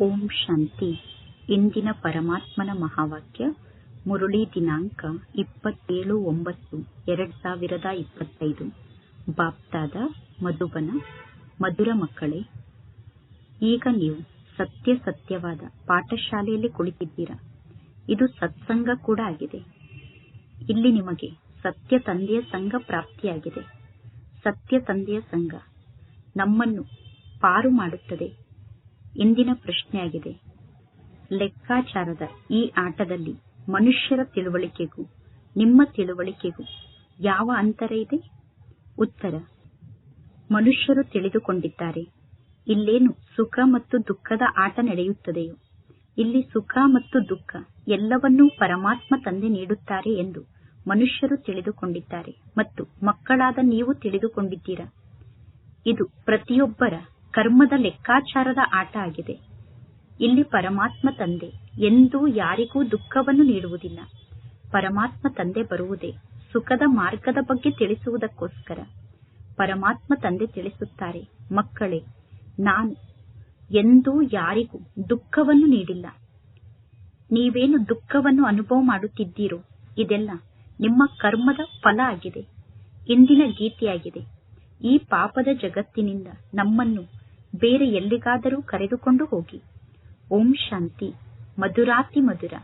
ಓಂ ಶಾಂತಿ. ಇಂದಿನ ಪರಮಾತ್ಮನ ಮಹಾವಾಕ್ಯ, ಮುರುಳಿ ದಿನಾಂಕ ಇಪ್ಪತ್ತೇಳು ಒಂಬತ್ತು, ಎರಡ್ ಸಾವಿರದ ಇಪ್ಪತ್ತೈದು. ಬಾಪ್ತಾದ, ಮಧುಬನ, ಮಧುರ ಮಕ್ಕಳೇ, ಈಗ ನೀವು ಸತ್ಯ ಸತ್ಯವಾದ ಪಾಠಶಾಲೆಯಲ್ಲಿ ಕುಳಿತಿದ್ದೀರಾ? ಇದು ಸತ್ಸಂಗ ಕೂಡ ಆಗಿದೆ. ಇಲ್ಲಿ ನಿಮಗೆ ಸತ್ಯ ತಂದೆಯ ಸಂಘ ಪ್ರಾಪ್ತಿಯಾಗಿದೆ. ಸತ್ಯ ತಂದೆಯ ಸಂಘ ನಮ್ಮನ್ನು ಪಾರು ಮಾಡುತ್ತದೆ. ಇಂದಿನ ಪ್ರಶ್ನೆಯಾಗಿದೆ. ಲೆಕ್ಕಾಚಾರದ ಈ ಆಟದಲ್ಲಿ ಮನುಷ್ಯರ ತಿಳುವಳಿಕೆಗೂ, ನಿಮ್ಮ ತಿಳುವಳಿಕೆಗೂ ಯಾವ ಅಂತರ ಇದೆ? ಉತ್ತರ, ಮನುಷ್ಯರು ತಿಳಿದುಕೊಂಡಿದ್ದಾರೆ. ಇಲ್ಲೇನು ಸುಖ ಮತ್ತು ದುಃಖದ ಆಟ ನಡೆಯುತ್ತದೆಯೋ? ಇಲ್ಲಿ ಸುಖ ಮತ್ತು ದುಃಖ ಎಲ್ಲವನ್ನೂ ಪರಮಾತ್ಮ ತಂದೆ ನೀಡುತ್ತಾರೆ ಎಂದು ಮನುಷ್ಯರು ತಿಳಿದುಕೊಂಡಿದ್ದಾರೆ. ಮತ್ತು ಮಕ್ಕಳಾದ ನೀವು ತಿಳಿದುಕೊಂಡಿದ್ದೀರಾ? ಇದು ಪ್ರತಿಯೊಬ್ಬರ ಕರ್ಮದ ಲೆಕ್ಕಾಚಾರದ ಆಟ ಆಗಿದೆ. ಇಲ್ಲಿ ಪರಮಾತ್ಮ ತಂದೆ, ಎಂದೂ ಯಾರಿಗೂ ದುಃಖವನ್ನು ನೀಡುವುದಿಲ್ಲ. ಪರಮಾತ್ಮ ತಂದೆ ಬರುವುದೇ ಸುಖದ ಮಾರ್ಗದ ಬಗ್ಗೆ ತಿಳಿಸುವುದಕ್ಕೋಸ್ಕರ. ಪರಮಾತ್ಮ ತಂದೆ ತಿಳಿಸುತ್ತಾರೆ, ಮಕ್ಕಳೇ, ನಾನು ಎಂದೂ ಯಾರಿಗೂ ದುಃಖವನ್ನು ನೀಡಿಲ್ಲ. ನೀವೇನು ದುಃಖವನ್ನು ಅನುಭವ ಮಾಡುತ್ತಿದ್ದೀರೋ, ಇದೆಲ್ಲ ನಿಮ್ಮ ಕರ್ಮದ ಫಲ ಆಗಿದೆ. ಇಂದಿನ ಗೀತೆಯಾಗಿದೆ. ಈ ಪಾಪದ ಜಗತ್ತಿನಿಂದ ನಮ್ಮನ್ನು ಬೇರೆ ಎಲ್ಲಿಗಾದರೂ ಕರೆದುಕೊಂಡು ಹೋಗಿ. ಓಂ ಶಾಂತಿ, ಮಧುರಾತಿ ಮಧುರ,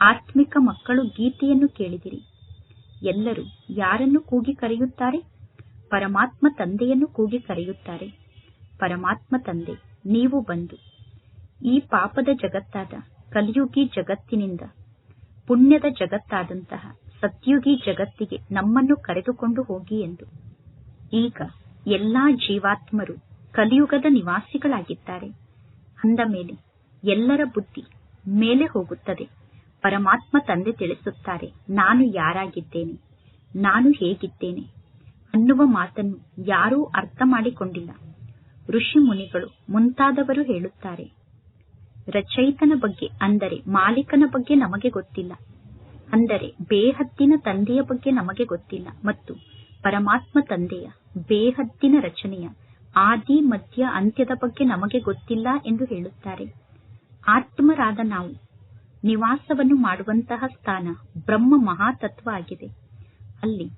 ಆತ್ಮಿಕ ಮಕ್ಕಳು ಗೀತೆಯನ್ನು ಕೇಳಿದಿರಿ. ಎಲ್ಲರೂ ಯಾರನ್ನು ಕೂಗಿ ಕರೆಯುತ್ತಾರೆ? ಪರಮಾತ್ಮ ತಂದೆಯನ್ನು ಕೂಗಿ ಕರೆಯುತ್ತಾರೆ. ಪರಮಾತ್ಮ ತಂದೆ, ನೀವು ಬಂದು ಈ ಪಾಪದ ಜಗತ್ತಾದ ಕಲಿಯುಗಿ ಜಗತ್ತಿನಿಂದ, ಪುಣ್ಯದ ಜಗತ್ತಾದಂತಹ ಸತ್ಯುಗಿ ಜಗತ್ತಿಗೆ ನಮ್ಮನ್ನು ಕರೆದುಕೊಂಡು ಹೋಗಿ ಎಂದು. ಈಗ ಎಲ್ಲಾ ಜೀವಾತ್ಮರು ಕಲಿಯುಗದ ನಿವಾಸಿಗಳಾಗಿದ್ದಾರೆ. ಅಂದ ಮೇಲೆ ಎಲ್ಲರ ಬುದ್ಧಿ ಮೇಲೆ ಹೋಗುತ್ತದೆ. ಪರಮಾತ್ಮ ತಂದೆ ತಿಳಿಸುತ್ತಾರೆ, ನಾನು ಯಾರಾಗಿದ್ದೇನೆ, ನಾನು ಹೇಗಿದ್ದೇನೆ ಅನ್ನುವ ಮಾತನ್ನು ಯಾರೂ ಅರ್ಥ ಮಾಡಿಕೊಂಡಿಲ್ಲ. ಋಷಿ ಮುನಿಗಳು ಮುಂತಾದವರು ಹೇಳುತ್ತಾರೆ, ರಚಯಿತನ ಬಗ್ಗೆ ಅಂದರೆ ಮಾಲೀಕನ ಬಗ್ಗೆ ನಮಗೆ ಗೊತ್ತಿಲ್ಲ, ಅಂದರೆ ಬೇಹದ್ದಿನ ತಂದೆಯ ಬಗ್ಗೆ ನಮಗೆ ಗೊತ್ತಿಲ್ಲ, ಮತ್ತು ಪರಮಾತ್ಮ ತಂದೆಯ ಬೇಹದ್ದಿನ ರಚನೆಯ ಆದಿ ಮಧ್ಯ ಅಂತ್ಯದ ಬಗ್ಗೆ ನಮಗೆ ಗೊತ್ತಿಲ್ಲ ಎಂದು ಹೇಳುತ್ತಾರೆ. ಆತ್ಮರಾದ ನಾವು, ನಿವಾಸವನ್ನು ಮಾಡುವಂತಹ ಸ್ಥಾನ ಬ್ರಹ್ಮ ಮಹಾತತ್ವ ಆಗಿದೆ. ಅಲ್ಲಿ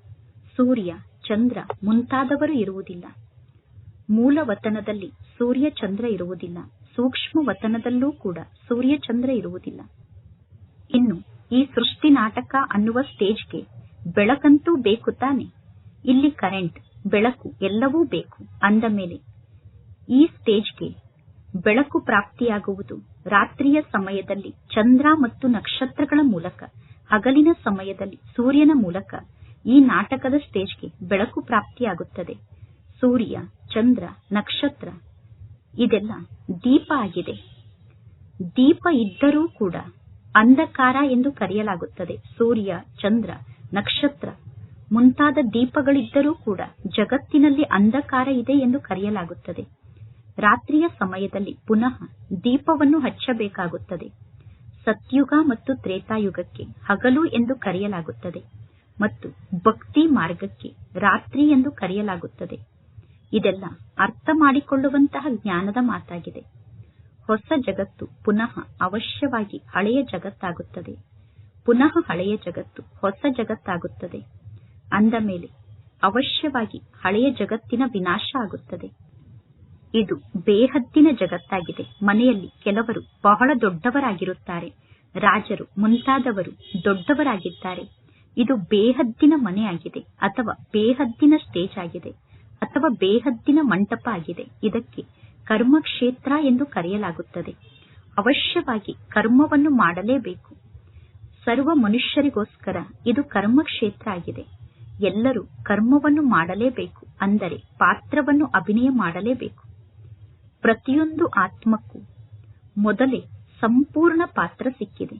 ಸೂರ್ಯ, ಚಂದ್ರ ಮುಂತಾದವರು ಇರುವುದಿಲ್ಲ. ಮೂಲ ವತನದಲ್ಲಿ ಸೂರ್ಯ, ಚಂದ್ರ ಇರುವುದಿಲ್ಲ. ಸೂಕ್ಷ್ಮ ವತನದಲ್ಲೂ ಕೂಡ ಸೂರ್ಯ, ಚಂದ್ರ ಇರುವುದಿಲ್ಲ. ಇನ್ನು ಈ ಸೃಷ್ಟಿ ನಾಟಕ ಅನ್ನುವ ಸ್ಟೇಜ್ಗೆ ಬೆಳಕಂತೂ ಬೇಕು ತಾನೆ ಇಲ್ಲಿ ಕರೆಂಟ್ ಬೆಳಕು ಎಲ್ಲವೂ ಬೇಕು. ಅಂದ ಮೇಲೆ, ಈ ಸ್ಟೇಜ್ಗೆ ಬೆಳಕು ಪ್ರಾಪ್ತಿಯಾಗುವುದು ರಾತ್ರಿಯ ಸಮಯದಲ್ಲಿ ಚಂದ್ರ ಮತ್ತು ನಕ್ಷತ್ರಗಳ ಮೂಲಕ, ಹಗಲಿನ ಸಮಯದಲ್ಲಿ ಸೂರ್ಯನ ಮೂಲಕ ಈ ನಾಟಕದ ಸ್ಟೇಜ್ಗೆ ಬೆಳಕು ಪ್ರಾಪ್ತಿಯಾಗುತ್ತದೆ. ಸೂರ್ಯ, ಚಂದ್ರ, ನಕ್ಷತ್ರ, ಇದೆಲ್ಲ ದೀಪ ಆಗಿದೆ. ದೀಪ ಇದ್ದರೂ ಕೂಡ ಅಂಧಕಾರ ಎಂದು ಕರೆಯಲಾಗುತ್ತದೆ. ಸೂರ್ಯ, ಚಂದ್ರ, ನಕ್ಷತ್ರ. ಮುಂತಾದ ದೀಪಗಳಿದ್ದರೂ ಕೂಡ ಜಗತ್ತಿನಲ್ಲಿ ಅಂಧಕಾರ ಇದೆ ಎಂದು ಕರೆಯಲಾಗುತ್ತದೆ. ರಾತ್ರಿಯ ಸಮಯದಲ್ಲಿ ಪುನಃ ದೀಪವನ್ನು ಹಚ್ಚಬೇಕಾಗುತ್ತದೆ. ಸತ್ಯುಗ ಮತ್ತು ತ್ರೇತಾಯುಗಕ್ಕೆ ಹಗಲು ಎಂದು ಕರೆಯಲಾಗುತ್ತದೆ ಮತ್ತು ಭಕ್ತಿ ಮಾರ್ಗಕ್ಕೆ ರಾತ್ರಿ ಎಂದು ಕರೆಯಲಾಗುತ್ತದೆ. ಇದೆಲ್ಲ ಅರ್ಥ ಮಾಡಿಕೊಳ್ಳುವಂತಹ ಜ್ಞಾನದ ಮಾತಾಗಿದೆ. ಹೊಸ ಜಗತ್ತು ಪುನಃ ಅವಶ್ಯವಾಗಿ ಹಳೆಯ ಜಗತ್ತಾಗುತ್ತದೆ. ಪುನಃ ಹಳೆಯ ಜಗತ್ತು ಹೊಸ ಜಗತ್ತಾಗುತ್ತದೆ. ಅಂದ ಮೇಲೆ ಅವಶ್ಯವಾಗಿ ಹಳೆಯ ಜಗತ್ತಿನ ವಿನಾಶ ಆಗುತ್ತದೆ. ಇದು ಬೇಹದ್ದಿನ ಜಗತ್ತಾಗಿದೆ. ಮನೆಯಲ್ಲಿ ಕೆಲವರು ಬಹಳ ದೊಡ್ಡವರಾಗಿರುತ್ತಾರೆ. ರಾಜರು ಮುಂತಾದವರು ದೊಡ್ಡವರಾಗಿದ್ದಾರೆ. ಇದು ಬೇಹದ್ದಿನ ಮನೆಯಾಗಿದೆ ಅಥವಾ ಬೇಹದ್ದಿನ ಸ್ಟೇಜ್ ಆಗಿದೆ ಅಥವಾ ಬೇಹದ್ದಿನ ಮಂಟಪ ಆಗಿದೆ. ಇದಕ್ಕೆ ಕರ್ಮಕ್ಷೇತ್ರ ಎಂದು ಕರೆಯಲಾಗುತ್ತದೆ. ಅವಶ್ಯವಾಗಿ ಕರ್ಮವನ್ನು ಮಾಡಲೇಬೇಕು. ಸರ್ವ ಮನುಷ್ಯರಿಗೋಸ್ಕರ ಇದು ಕರ್ಮಕ್ಷೇತ್ರ ಆಗಿದೆ. ಎಲ್ಲರೂ ಕರ್ಮವನ್ನು ಮಾಡಲೇಬೇಕು ಅಂದರೆ ಪಾತ್ರವನ್ನು ಅಭಿನಯ ಮಾಡಲೇಬೇಕು. ಪ್ರತಿಯೊಂದು ಆತ್ಮಕ್ಕೂ ಮೊದಲೇ ಸಂಪೂರ್ಣ ಪಾತ್ರ ಸಿಕ್ಕಿದೆ.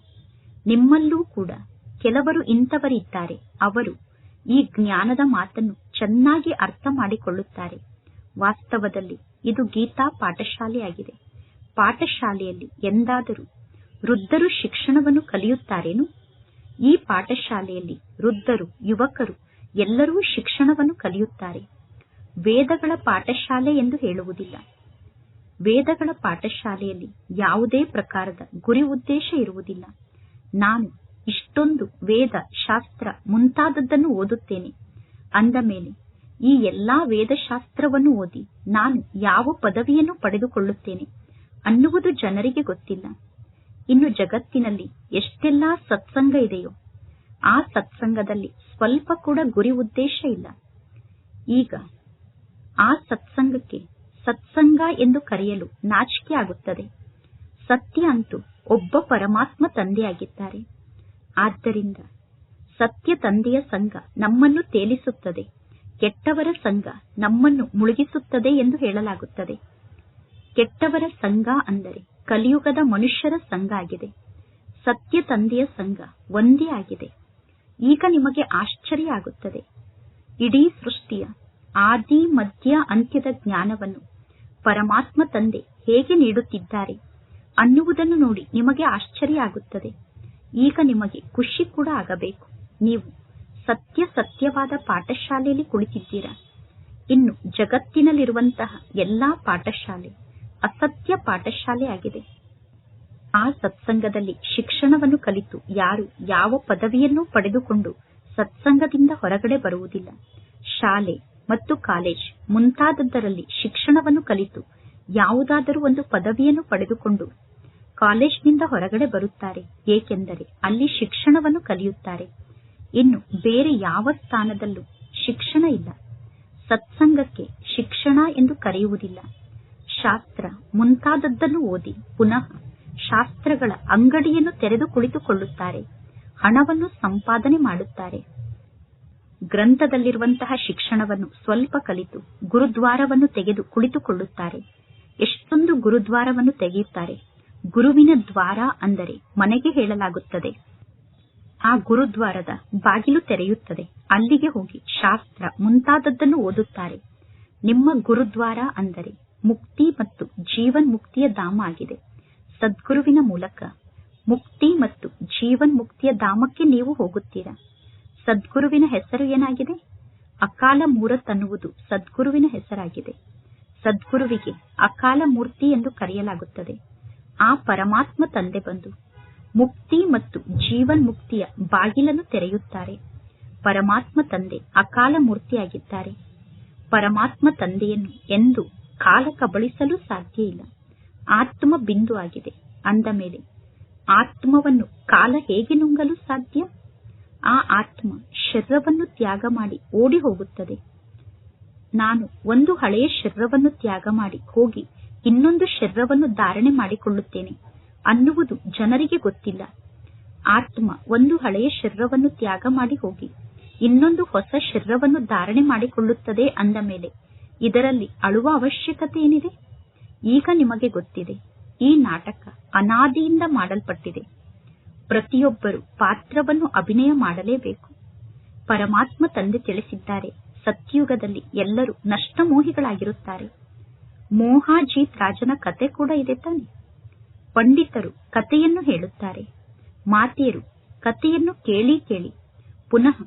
ನಿಮ್ಮಲ್ಲೂ ಕೂಡ ಕೆಲವರು ಇಂಥವರಿದ್ದಾರೆ. ಅವರು ಈ ಜ್ಞಾನದ ಮಾತನ್ನು ಚೆನ್ನಾಗಿ ಅರ್ಥ ಮಾಡಿಕೊಳ್ಳುತ್ತಾರೆ. ವಾಸ್ತವದಲ್ಲಿ ಇದು ಗೀತಾ ಪಾಠಶಾಲೆಯಾಗಿದೆ. ಪಾಠಶಾಲೆಯಲ್ಲಿ ಎಂದಾದರೂ ವೃದ್ಧರು ಶಿಕ್ಷಣವನ್ನು ಕಲಿಯುತ್ತಾರೇನು? ಈ ಪಾಠಶಾಲೆಯಲ್ಲಿ ವೃದ್ಧರು, ಯುವಕರು ಎಲ್ಲರೂ ಶಿಕ್ಷಣವನ್ನು ಕಲಿಯುತ್ತಾರೆ. ವೇದಗಳ ಪಾಠಶಾಲೆ ಎಂದು ಹೇಳುವುದಿಲ್ಲ. ವೇದಗಳ ಪಾಠಶಾಲೆಯಲ್ಲಿ ಯಾವುದೇ ಪ್ರಕಾರದ ಗುರಿ ಉದ್ದೇಶ ಇರುವುದಿಲ್ಲ. ನಾನು ಇಷ್ಟೊಂದು ವೇದ ಶಾಸ್ತ್ರ ಮುಂತಾದದ್ದನ್ನು ಓದುತ್ತೇನೆ. ಅಂದ ಮೇಲೆ ಈ ಎಲ್ಲಾ ವೇದಶಾಸ್ತ್ರವನ್ನು ಓದಿ ನಾನು ಯಾವ ಪದವಿಯನ್ನು ಪಡೆದುಕೊಳ್ಳುತ್ತೇನೆ ಅನ್ನುವುದು ಜನರಿಗೆ ಗೊತ್ತಿಲ್ಲ. ಇನ್ನು ಜಗತ್ತಿನಲ್ಲಿ ಎಷ್ಟೆಲ್ಲಾ ಸತ್ಸಂಗ ಇದೆಯೋ ಆ ಸತ್ಸಂಗದಲ್ಲಿ ಸ್ವಲ್ಪ ಕೂಡ ಗುರಿ ಉದ್ದೇಶ ಇಲ್ಲ. ಈಗ ಆ ಸತ್ಸಂಗಕ್ಕೆ ಸತ್ಸಂಗ ಎಂದು ಕರೆಯಲು ನಾಚಿಕೆ ಆಗುತ್ತದೆ. ಸತ್ಯ ಅಂತೂ ಒಬ್ಬ ಪರಮಾತ್ಮ ತಂದೆಯಾಗಿದ್ದಾರೆ. ಆದ್ದರಿಂದ ಸತ್ಯ ತಂದೆಯ ಸಂಘ ನಮ್ಮನ್ನು ತೇಲಿಸುತ್ತದೆ. ಕೆಟ್ಟವರ ಸಂಘ ನಮ್ಮನ್ನು ಮುಳುಗಿಸುತ್ತದೆ ಎಂದು ಹೇಳಲಾಗುತ್ತದೆ. ಕೆಟ್ಟವರ ಸಂಘ ಅಂದರೆ ಕಲಿಯುಗದ ಮನುಷ್ಯರ ಸಂಘ ಆಗಿದೆ. ಸತ್ಯ ತಂದೆಯ ಸಂಘ ಒಂದೇ ಆಗಿದೆ. ಈಗ ನಿಮಗೆ ಆಶ್ಚರ್ಯ ಆಗುತ್ತದೆ. ಇಡೀ ಸೃಷ್ಟಿಯ ಆದಿ, ಮಧ್ಯ, ಅಂತ್ಯದ ಜ್ಞಾನವನ್ನು ಪರಮಾತ್ಮ ತಂದೆ ಹೇಗೆ ನೀಡುತ್ತಿದ್ದಾರೆ ಅನ್ನುವುದನ್ನು ನೋಡಿ ನಿಮಗೆ ಆಶ್ಚರ್ಯ ಆಗುತ್ತದೆ. ಈಗ ನಿಮಗೆ ಖುಷಿ ಕೂಡ ಆಗಬೇಕು. ನೀವು ಸತ್ಯ ಸತ್ಯವಾದ ಪಾಠಶಾಲೆಯಲ್ಲಿ ಕುಳಿತಿದ್ದೀರಾ? ಇನ್ನು ಜಗತ್ತಿನಲ್ಲಿರುವಂತಹ ಎಲ್ಲಾ ಪಾಠಶಾಲೆ ಅಸತ್ಯ ಪಾಠಶಾಲೆ ಆಗಿದೆ. ಆ ಸತ್ಸಂಗದಲ್ಲಿ ಶಿಕ್ಷಣವನ್ನು ಕಲಿತು ಯಾರು ಯಾವ ಪದವಿಯನ್ನು ಪಡೆದುಕೊಂಡು ಸತ್ಸಂಗದಿಂದ ಹೊರಗಡೆ ಬರುವುದಿಲ್ಲ. ಶಾಲೆ ಮತ್ತು ಕಾಲೇಜ್ ಮುಂತಾದದ್ದರಲ್ಲಿ ಶಿಕ್ಷಣವನ್ನು ಕಲಿತು ಯಾವುದಾದರೂ ಒಂದು ಪದವಿಯನ್ನು ಪಡೆದುಕೊಂಡು ಕಾಲೇಜ್ನಿಂದ ಹೊರಗಡೆ ಬರುತ್ತಾರೆ, ಏಕೆಂದರೆ ಅಲ್ಲಿ ಶಿಕ್ಷಣವನ್ನು ಕಲಿಯುತ್ತಾರೆ. ಇನ್ನು ಬೇರೆ ಯಾವ ಸ್ಥಾನದಲ್ಲೂ ಶಿಕ್ಷಣ ಇಲ್ಲ. ಸತ್ಸಂಗಕ್ಕೆ ಶಿಕ್ಷಣ ಎಂದು ಕರೆಯುವುದಿಲ್ಲ. ಶಾಸ್ತ್ರ ಮುಂತಾದದ್ದನ್ನು ಓದಿ ಪುನಃ ಶಾಸ್ತ್ರಗಳ ಅಂಗಡಿಯನ್ನು ತೆರೆದು ಕುಳಿತುಕೊಳ್ಳುತ್ತಾರೆ, ಹಣವನ್ನು ಸಂಪಾದನೆ ಮಾಡುತ್ತಾರೆ. ಗ್ರಂಥದಲ್ಲಿರುವಂತಹ ಶಿಕ್ಷಣವನ್ನು ಸ್ವಲ್ಪ ಕಲಿತು ಗುರುದ್ವಾರವನ್ನು ತೆಗೆದು ಕುಳಿತುಕೊಳ್ಳುತ್ತಾರೆ. ಎಷ್ಟೊಂದು ಗುರುದ್ವಾರವನ್ನು ತೆಗೆಯುತ್ತಾರೆ. ಗುರುವಿನ ದ್ವಾರ ಅಂದರೆ ಮನೆಗೆ ಹೇಳಲಾಗುತ್ತದೆ. ಆ ಗುರುದ್ವಾರದ ಬಾಗಿಲು ತೆರೆಯುತ್ತದೆ. ಅಲ್ಲಿಗೆ ಹೋಗಿ ಶಾಸ್ತ್ರ ಮುಂತಾದದ್ದನ್ನು ಓದುತ್ತಾರೆ. ನಿಮ್ಮ ಗುರುದ್ವಾರ ಅಂದರೆ ಮುಕ್ತಿ ಮತ್ತು ಜೀವನ್ ಮುಕ್ತಿಯ ಧಾಮ ಆಗಿದೆ. ಸದ್ಗುರುವಿನ ಮೂಲಕ. ಮುಕ್ತಿ ಮತ್ತು ಜೀವನ್ ಮುಕ್ತಿಯ ಧಾಮಕ್ಕೆ ನೀವು ಹೋಗುತ್ತೀರಾ? ಸದ್ಗುರುವಿನ ಹೆಸರು ಏನಾಗಿದೆ? ಅಕಾಲ ಮೂರತ್ ಅನ್ನುವುದು ಸದ್ಗುರುವಿನ ಹೆಸರಾಗಿದೆ. ಸದ್ಗುರುವಿಗೆ ಅಕಾಲ ಮೂರ್ತಿ ಎಂದು ಕರೆಯಲಾಗುತ್ತದೆ. ಆ ಪರಮಾತ್ಮ ತಂದೆ ಬಂದು ಮುಕ್ತಿ ಮತ್ತು ಜೀವನ್ ಮುಕ್ತಿಯ ಬಾಗಿಲನ್ನು ತೆರೆಯುತ್ತಾರೆ. ಪರಮಾತ್ಮ ತಂದೆ ಅಕಾಲ ಮೂರ್ತಿಯಾಗಿದ್ದಾರೆ. ಪರಮಾತ್ಮ ತಂದೆಯನ್ನು ಎಂದು ಕಾಲ ಕಬಳಿಸಲು ಸಾಧ್ಯ ಇಲ್ಲ. ಆತ್ಮ ಬಿಂದು ಆಗಿದೆ. ಅಂದ ಮೇಲೆ, ಆತ್ಮವನ್ನು ಕಾಲ ಹೇಗೆ ನುಂಗಲು ಸಾಧ್ಯ? ಆ ಆತ್ಮ ಶರೀರವನ್ನು ತ್ಯಾಗ ಮಾಡಿ ಓಡಿ ಹೋಗುತ್ತದೆ. ನಾನು ಒಂದು ಹಳೆಯ ಶರೀರವನ್ನು ತ್ಯಾಗ ಮಾಡಿ ಹೋಗಿ ಇನ್ನೊಂದು ಶರೀರವನ್ನು ಧಾರಣೆ ಮಾಡಿಕೊಳ್ಳುತ್ತೇನೆ ಅನ್ನುವುದು ಜನರಿಗೆ ಗೊತ್ತಿಲ್ಲ. ಆತ್ಮ ಒಂದು ಹಳೆಯ ಶರೀರವನ್ನು ತ್ಯಾಗ ಮಾಡಿ ಹೋಗಿ ಇನ್ನೊಂದು ಹೊಸ ಶರೀರವನ್ನು ಧಾರಣೆ ಮಾಡಿಕೊಳ್ಳುತ್ತದೆ ಅಂದ ಮೇಲೆ, ಇದರಲ್ಲಿ ಅಳುವ ಅವಶ್ಯಕತೆ ಏನಿದೆ? ಈಗ ನಿಮಗೆ ಗೊತ್ತಿದೆ, ಈ ನಾಟಕ ಅನಾದಿಯಿಂದ ಮಾಡಲ್ಪಟ್ಟಿದೆ. ಪ್ರತಿಯೊಬ್ಬರು ಪಾತ್ರವನ್ನು ಅಭಿನಯ ಮಾಡಲೇಬೇಕು. ಪರಮಾತ್ಮ ತಂದೆ ತಿಳಿಸಿದ್ದಾರೆ, ಸತ್ಯುಗದಲ್ಲಿ ಎಲ್ಲರೂ ನಷ್ಟಮೋಹಿಗಳಾಗಿರುತ್ತಾರೆ. ಮೋಹಾಜೀತ್ ರಾಜನ ಕತೆ ಕೂಡ ಇದೆ ತಾನೆ. ಪಂಡಿತರು ಕಥೆಯನ್ನು ಹೇಳುತ್ತಾರೆ, ಮಾತೆಯರು ಕಥೆಯನ್ನು ಕೇಳಿ ಕೇಳಿ, ಪುನಃ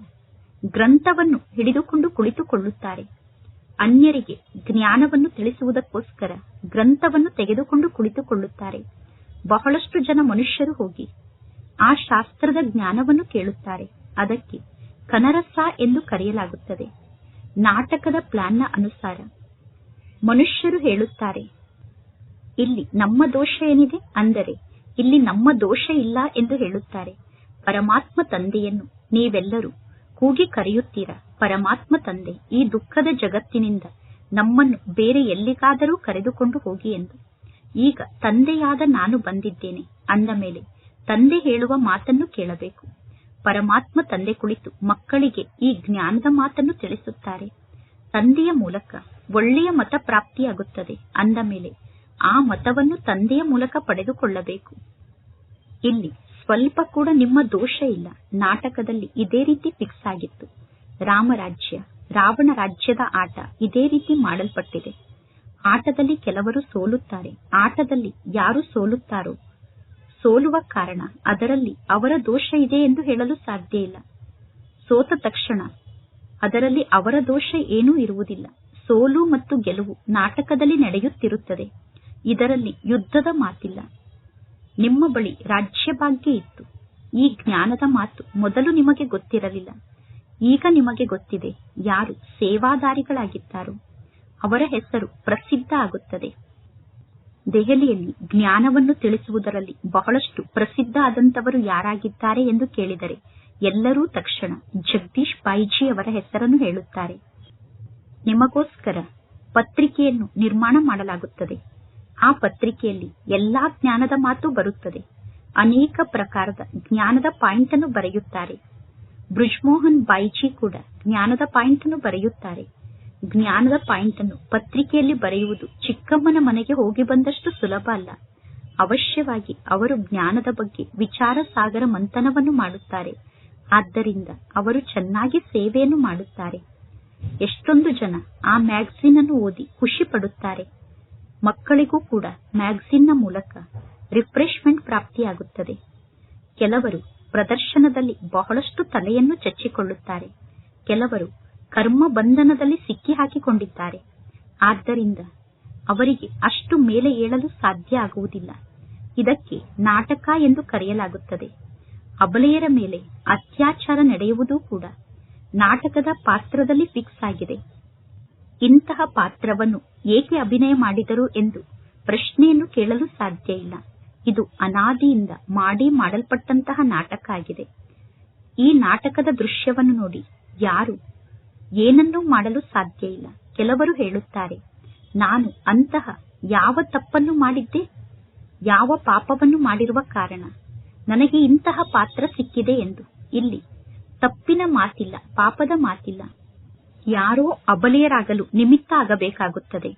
ಗ್ರಂಥವನ್ನು ಹಿಡಿದುಕೊಂಡು ಕುಳಿತುಕೊಳ್ಳುತ್ತಾರೆ. ಅನ್ಯರಿಗೆ ಜ್ಞಾನವನ್ನು ತಿಳಿಸುವುದಕ್ಕೋಸ್ಕರ ಗ್ರಂಥವನ್ನು ತೆಗೆದುಕೊಂಡು ಕುಳಿತುಕೊಳ್ಳುತ್ತಾರೆ. ಬಹಳಷ್ಟು ಜನ ಮನುಷ್ಯರು ಹೋಗಿ ಆ ಶಾಸ್ತ್ರದ ಜ್ಞಾನವನ್ನು ಕೇಳುತ್ತಾರೆ. ಅದಕ್ಕೆ ಕನರಸ ಎಂದು ಕರೆಯಲಾಗುತ್ತದೆ. ನಾಟಕದ ಪ್ಲಾನ್ನ ಅನುಸಾರ ಮನುಷ್ಯರು ಹೇಳುತ್ತಾರೆ, ಇಲ್ಲಿ ನಮ್ಮ ದೋಷ ಏನಿದೆ? ಅಂದರೆ, ಇಲ್ಲಿ ನಮ್ಮ ದೋಷ ಇಲ್ಲ ಎಂದು ಹೇಳುತ್ತಾರೆ. ಪರಮಾತ್ಮ ತಂದೆಯನ್ನು ನೀವೆಲ್ಲರೂ ಕೂಗಿ ಕರೆಯುತ್ತೀರಾ? ಪರಮಾತ್ಮ ತಂದೆ, ಈ ದುಃಖದ ಜಗತ್ತಿನಿಂದ ನಮ್ಮನ್ನು ಬೇರೆ ಎಲ್ಲಿಗಾದರೂ ಕರೆದುಕೊಂಡು ಹೋಗಿ ಎಂದು. ಈಗ ತಂದೆಯಾದ ನಾನು ಬಂದಿದ್ದೇನೆ. ಅಂದ ಮೇಲೆ ತಂದೆ ಹೇಳುವ ಮಾತನ್ನು ಕೇಳಬೇಕು. ಪರಮಾತ್ಮ ತಂದೆ ಕುಳಿತು ಮಕ್ಕಳಿಗೆ ಈ ಜ್ಞಾನದ ಮಾತನ್ನು ತಿಳಿಸುತ್ತಾರೆ. ತಂದೆಯ ಮೂಲಕ ಒಳ್ಳೆಯ ಮತ ಪ್ರಾಪ್ತಿಯಾಗುತ್ತದೆ. ಅಂದ ಮೇಲೆ ಆ ಮತವನ್ನು ತಂದೆಯ ಮೂಲಕ ಪಡೆದುಕೊಳ್ಳಬೇಕು. ಇಲ್ಲಿ ಸ್ವಲ್ಪ ಕೂಡ ನಿಮ್ಮ ದೋಷ ಇಲ್ಲ. ನಾಟಕದಲ್ಲಿ ಇದೇ ರೀತಿ ಫಿಕ್ಸ್ ಆಗಿತ್ತು. ರಾಮರಾಜ್ಯ, ರಾವಣ ರಾಜ್ಯದ ಆಟ ಇದೇ ರೀತಿ ಮಾಡಲ್ಪಟ್ಟಿದೆ. ಆಟದಲ್ಲಿ ಕೆಲವರು ಸೋಲುತ್ತಾರೆ. ಆಟದಲ್ಲಿ ಯಾರು ಸೋಲುತ್ತಾರೋ? ಸೋಲುವ ಕಾರಣ ಅದರಲ್ಲಿ ಅವರ ದೋಷ ಇದೆ ಎಂದು ಹೇಳಲು ಸಾಧ್ಯ ಇಲ್ಲ. ಸೋತ ತಕ್ಷಣ ಅದರಲ್ಲಿ ಅವರ ದೋಷ ಏನೂ ಇರುವುದಿಲ್ಲ. ಸೋಲು ಮತ್ತು ಗೆಲುವು ನಾಟಕದಲ್ಲಿ ನಡೆಯುತ್ತಿರುತ್ತದೆ. ಇದರಲ್ಲಿ ಯುದ್ಧದ ಮಾತಿಲ್ಲ. ನಿಮ್ಮ ಬಳಿ ರಾಜ್ಯಭಾಗ್ಯ ಇತ್ತು. ಈ ಜ್ಞಾನದ ಮಾತು ಮೊದಲು ನಿಮಗೆ ಗೊತ್ತಿರಲಿಲ್ಲ. ಈಗ ನಿಮಗೆ ಗೊತ್ತಿದೆ ಯಾರು ಸೇವಾದಾರಿಗಳಾಗಿದ್ದಾರೋ. ಅವರ ಹೆಸರು ಪ್ರಸಿದ್ಧ ಆಗುತ್ತದೆ. ದೆಹಲಿಯಲ್ಲಿ ಜ್ಞಾನವನ್ನು ತಿಳಿಸುವುದರಲ್ಲಿ ಬಹಳಷ್ಟು ಪ್ರಸಿದ್ಧ ಆದಂತವರು ಯಾರಾಗಿದ್ದಾರೆ ಎಂದು ಕೇಳಿದರೆ ಎಲ್ಲರೂ ತಕ್ಷಣ ಜಗದೀಶ್ ಬಾಯಿಜಿ ಅವರ ಹೆಸರನ್ನು ಹೇಳುತ್ತಾರೆ. ನಿಮಗೋಸ್ಕರ ಪತ್ರಿಕೆಯನ್ನು ನಿರ್ಮಾಣ ಮಾಡಲಾಗುತ್ತದೆ. ಆ ಪತ್ರಿಕೆಯಲ್ಲಿ ಎಲ್ಲಾ ಜ್ಞಾನದ ಮಾತು ಬರುತ್ತದೆ. ಅನೇಕ ಪ್ರಕಾರದ ಜ್ಞಾನದ ಪಾಯಿಂಟ್ ಅನ್ನು ಬರೆಯುತ್ತಾರೆ. ಬ್ರಿಜ್ಮೋಹನ್ ಬಾಯಿಜಿ ಕೂಡ ಜ್ಞಾನದ ಪಾಯಿಂಟ್ ಅನ್ನು ಬರೆಯುತ್ತಾರೆ. ಜ್ಞಾನದ ಪಾಯಿಂಟ್ ಅನ್ನು ಪತ್ರಿಕೆಯಲ್ಲಿ ಬರೆಯುವುದು ಚಿಕ್ಕಮ್ಮನ ಮನೆಗೆ ಹೋಗಿ ಬಂದಷ್ಟು ಸುಲಭ ಅಲ್ಲ. ಅವಶ್ಯವಾಗಿ ಅವರು ಜ್ಞಾನದ ಬಗ್ಗೆ ವಿಚಾರ ಸಾಗರ ಮಂಥನವನ್ನು ಮಾಡುತ್ತಾರೆ. ಆದ್ದರಿಂದ ಅವರು ಚೆನ್ನಾಗಿ ಸೇವೆಯನ್ನು ಮಾಡುತ್ತಾರೆ. ಎಷ್ಟೊಂದು ಜನ ಆ ಮ್ಯಾಗಝೀನ್ ಅನ್ನು ಓದಿ ಖುಷಿ ಪಡುತ್ತಾರೆ. ಮಕ್ಕಳಿಗೂ ಕೂಡ ಮ್ಯಾಗಝಿನ್ನ ಮೂಲಕ ರಿಫ್ರೆಶ್ಮೆಂಟ್ ಪ್ರಾಪ್ತಿಯಾಗುತ್ತದೆ. ಕೆಲವರು ಪ್ರದರ್ಶನದಲ್ಲಿ ಬಹಳಷ್ಟು ತಲೆಯನ್ನು ಚಚ್ಚಿಕೊಳ್ಳುತ್ತಾರೆ. ಕೆಲವರು ಕರ್ಮ ಬಂಧನದಲ್ಲಿ ಸಿಕ್ಕಿಹಾಕಿಕೊಂಡಿದ್ದಾರೆ. ಆದ್ದರಿಂದ ಅವರಿಗೆ ಅಷ್ಟು ಮೇಲೆ ಏಳಲು ಸಾಧ್ಯ ಆಗುವುದಿಲ್ಲ. ಇದಕ್ಕೆ ನಾಟಕ ಎಂದು ಕರೆಯಲಾಗುತ್ತದೆ. ಅಬಲೆಯರ ಮೇಲೆ ಅತ್ಯಾಚಾರ ನಡೆಯುವುದೂ ಕೂಡ ನಾಟಕದ ಪಾತ್ರದಲ್ಲಿ ಫಿಕ್ಸ್ ಆಗಿದೆ. ಇಂತಹ ಪಾತ್ರವನ್ನು ಏಕೆ ಅಭಿನಯ ಮಾಡಿದರು ಎಂದು ಪ್ರಶ್ನೆಯನ್ನು ಕೇಳಲು ಸಾಧ್ಯ ಇಲ್ಲ. ಇದು ಅನಾದಿಯಿಂದ ಮಾಡಿ ಮಾಡಲ್ಪಟ್ಟಂತಹ ನಾಟಕ ಆಗಿದೆ. ಈ ನಾಟಕದ ದೃಶ್ಯವನ್ನು ನೋಡಿ ಯಾರು ಏನನ್ನೂ ಮಾಡಲು ಸಾಧ್ಯ ಇಲ್ಲ. ಕೆಲವರು ಹೇಳುತ್ತಾರೆ, ನಾನು ಅಂತಹ ಯಾವ ತಪ್ಪನ್ನು ಮಾಡಿದ್ದೆ? ಯಾವ ಪಾಪವನ್ನು ಮಾಡಿರುವ ಕಾರಣ? ನನಗೆ ಇಂತಹ ಪಾತ್ರ ಸಿಕ್ಕಿದೆ ಎಂದು. ಇಲ್ಲಿ ತಪ್ಪಿನ ಮಾತಿಲ್ಲ, ಪಾಪದ ಮಾತಿಲ್ಲ. ಯಾರೋ ಅಬಲೆಯರಾಗಲು ನಿಮಿತ್ತ ಆಗಬೇಕಾಗುತ್ತದೆ.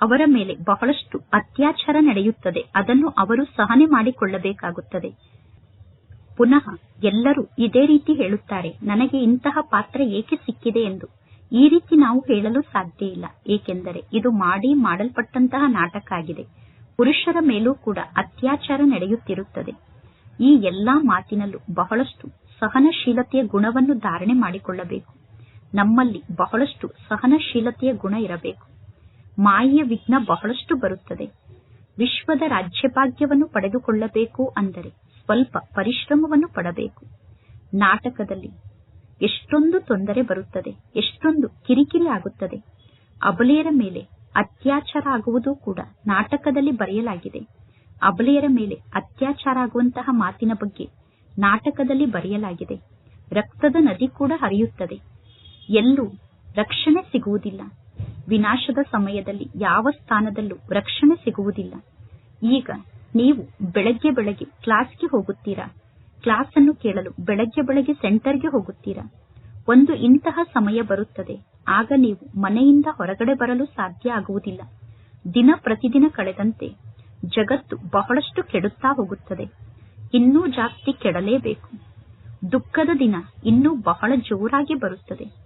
ಅವರ ಮೇಲೆ ಬಹಳಷ್ಟು ಅತ್ಯಾಚಾರ ನಡೆಯುತ್ತದೆ. ಅದನ್ನು ಅವರು ಸಹನೆ ಮಾಡಿಕೊಳ್ಳಬೇಕಾಗುತ್ತದೆ. ಪುನಃ ಎಲ್ಲರೂ ಇದೇ ರೀತಿ ಹೇಳುತ್ತಾರೆ, ನನಗೆ ಇಂತಹ ಪಾತ್ರ ಏಕೆ ಸಿಕ್ಕಿದೆ ಎಂದು. ಈ ರೀತಿ ನಾವು ಹೇಳಲು ಸಾಧ್ಯ ಇಲ್ಲ, ಏಕೆಂದರೆ ಇದು ಮಾಡಿ ಮಾಡಲ್ಪಟ್ಟಂತಹ ನಾಟಕ ಆಗಿದೆ. ಪುರುಷರ ಮೇಲೂ ಕೂಡ ಅತ್ಯಾಚಾರ ನಡೆಯುತ್ತಿರುತ್ತದೆ. ಈ ಎಲ್ಲಾ ಮಾತಿನಲ್ಲೂ ಬಹಳಷ್ಟು ಸಹನಶೀಲತೆಯ ಗುಣವನ್ನು ಧಾರಣೆ ಮಾಡಿಕೊಳ್ಳಬೇಕು. ನಮ್ಮಲ್ಲಿ ಬಹಳಷ್ಟು ಸಹನಶೀಲತೆಯ ಗುಣ ಇರಬೇಕು. ಮಾಯೆಯ ವಿಘ್ನ ಬಹಳಷ್ಟು ಬರುತ್ತದೆ. ವಿಶ್ವದ ರಾಜ್ಯಭಾಗ್ಯವನ್ನು ಪಡೆದುಕೊಳ್ಳಬೇಕು ಅಂದರೆ ಸ್ವಲ್ಪ ಪರಿಶ್ರಮವನ್ನು ಪಡಬೇಕು. ನಾಟಕದಲ್ಲಿ ಎಷ್ಟೊಂದು ತೊಂದರೆ ಬರುತ್ತದೆ, ಎಷ್ಟೊಂದು ಕಿರಿಕಿರಿ ಆಗುತ್ತದೆ. ಅಬಲೆಯರ ಮೇಲೆ ಅತ್ಯಾಚಾರ ಆಗುವುದು ಕೂಡ ನಾಟಕದಲ್ಲಿ ಬರೆಯಲಾಗಿದೆ. ಅಬಲೆಯರ ಮೇಲೆ ಅತ್ಯಾಚಾರ ಆಗುವಂತಹ ಮಾತಿನ ಬಗ್ಗೆ ನಾಟಕದಲ್ಲಿ ಬರೆಯಲಾಗಿದೆ. ರಕ್ತದ ನದಿ ಕೂಡ ಹರಿಯುತ್ತದೆ. ಎಲ್ಲೂ ರಕ್ಷಣೆ ಸಿಗುವುದಿಲ್ಲ. ವಿನಾಶದ ಸಮಯದಲ್ಲಿ ಯಾವ ಸ್ಥಾನದಲ್ಲೂ ರಕ್ಷಣೆ ಸಿಗುವುದಿಲ್ಲ. ಈಗ ನೀವು ಬೆಳಗ್ಗೆ ಬೆಳಗ್ಗೆ ಕ್ಲಾಸ್ಗೆ ಹೋಗುತ್ತೀರಾ? ಕ್ಲಾಸ್ ಅನ್ನು ಕೇಳಲು ಬೆಳಗ್ಗೆ ಬೆಳಗ್ಗೆ ಸೆಂಟರ್ಗೆ ಹೋಗುತ್ತೀರಾ? ಒಂದು ಇಂತಹ ಸಮಯ ಬರುತ್ತದೆ. ಆಗ ನೀವು ಮನೆಯಿಂದ ಹೊರಗಡೆ ಬರಲು ಸಾಧ್ಯ ಆಗುವುದಿಲ್ಲ. ದಿನ ಪ್ರತಿದಿನ ಕಳೆದಂತೆ ಜಗತ್ತು ಬಹಳಷ್ಟು ಕೆಡುತ್ತಾ ಹೋಗುತ್ತದೆ. ಇನ್ನೂ ಜಾಸ್ತಿ ಕೆಡಲೇಬೇಕು. ದುಃಖದ ದಿನ ಇನ್ನೂ ಬಹಳ ಜೋರಾಗಿ ಬರುತ್ತದೆ.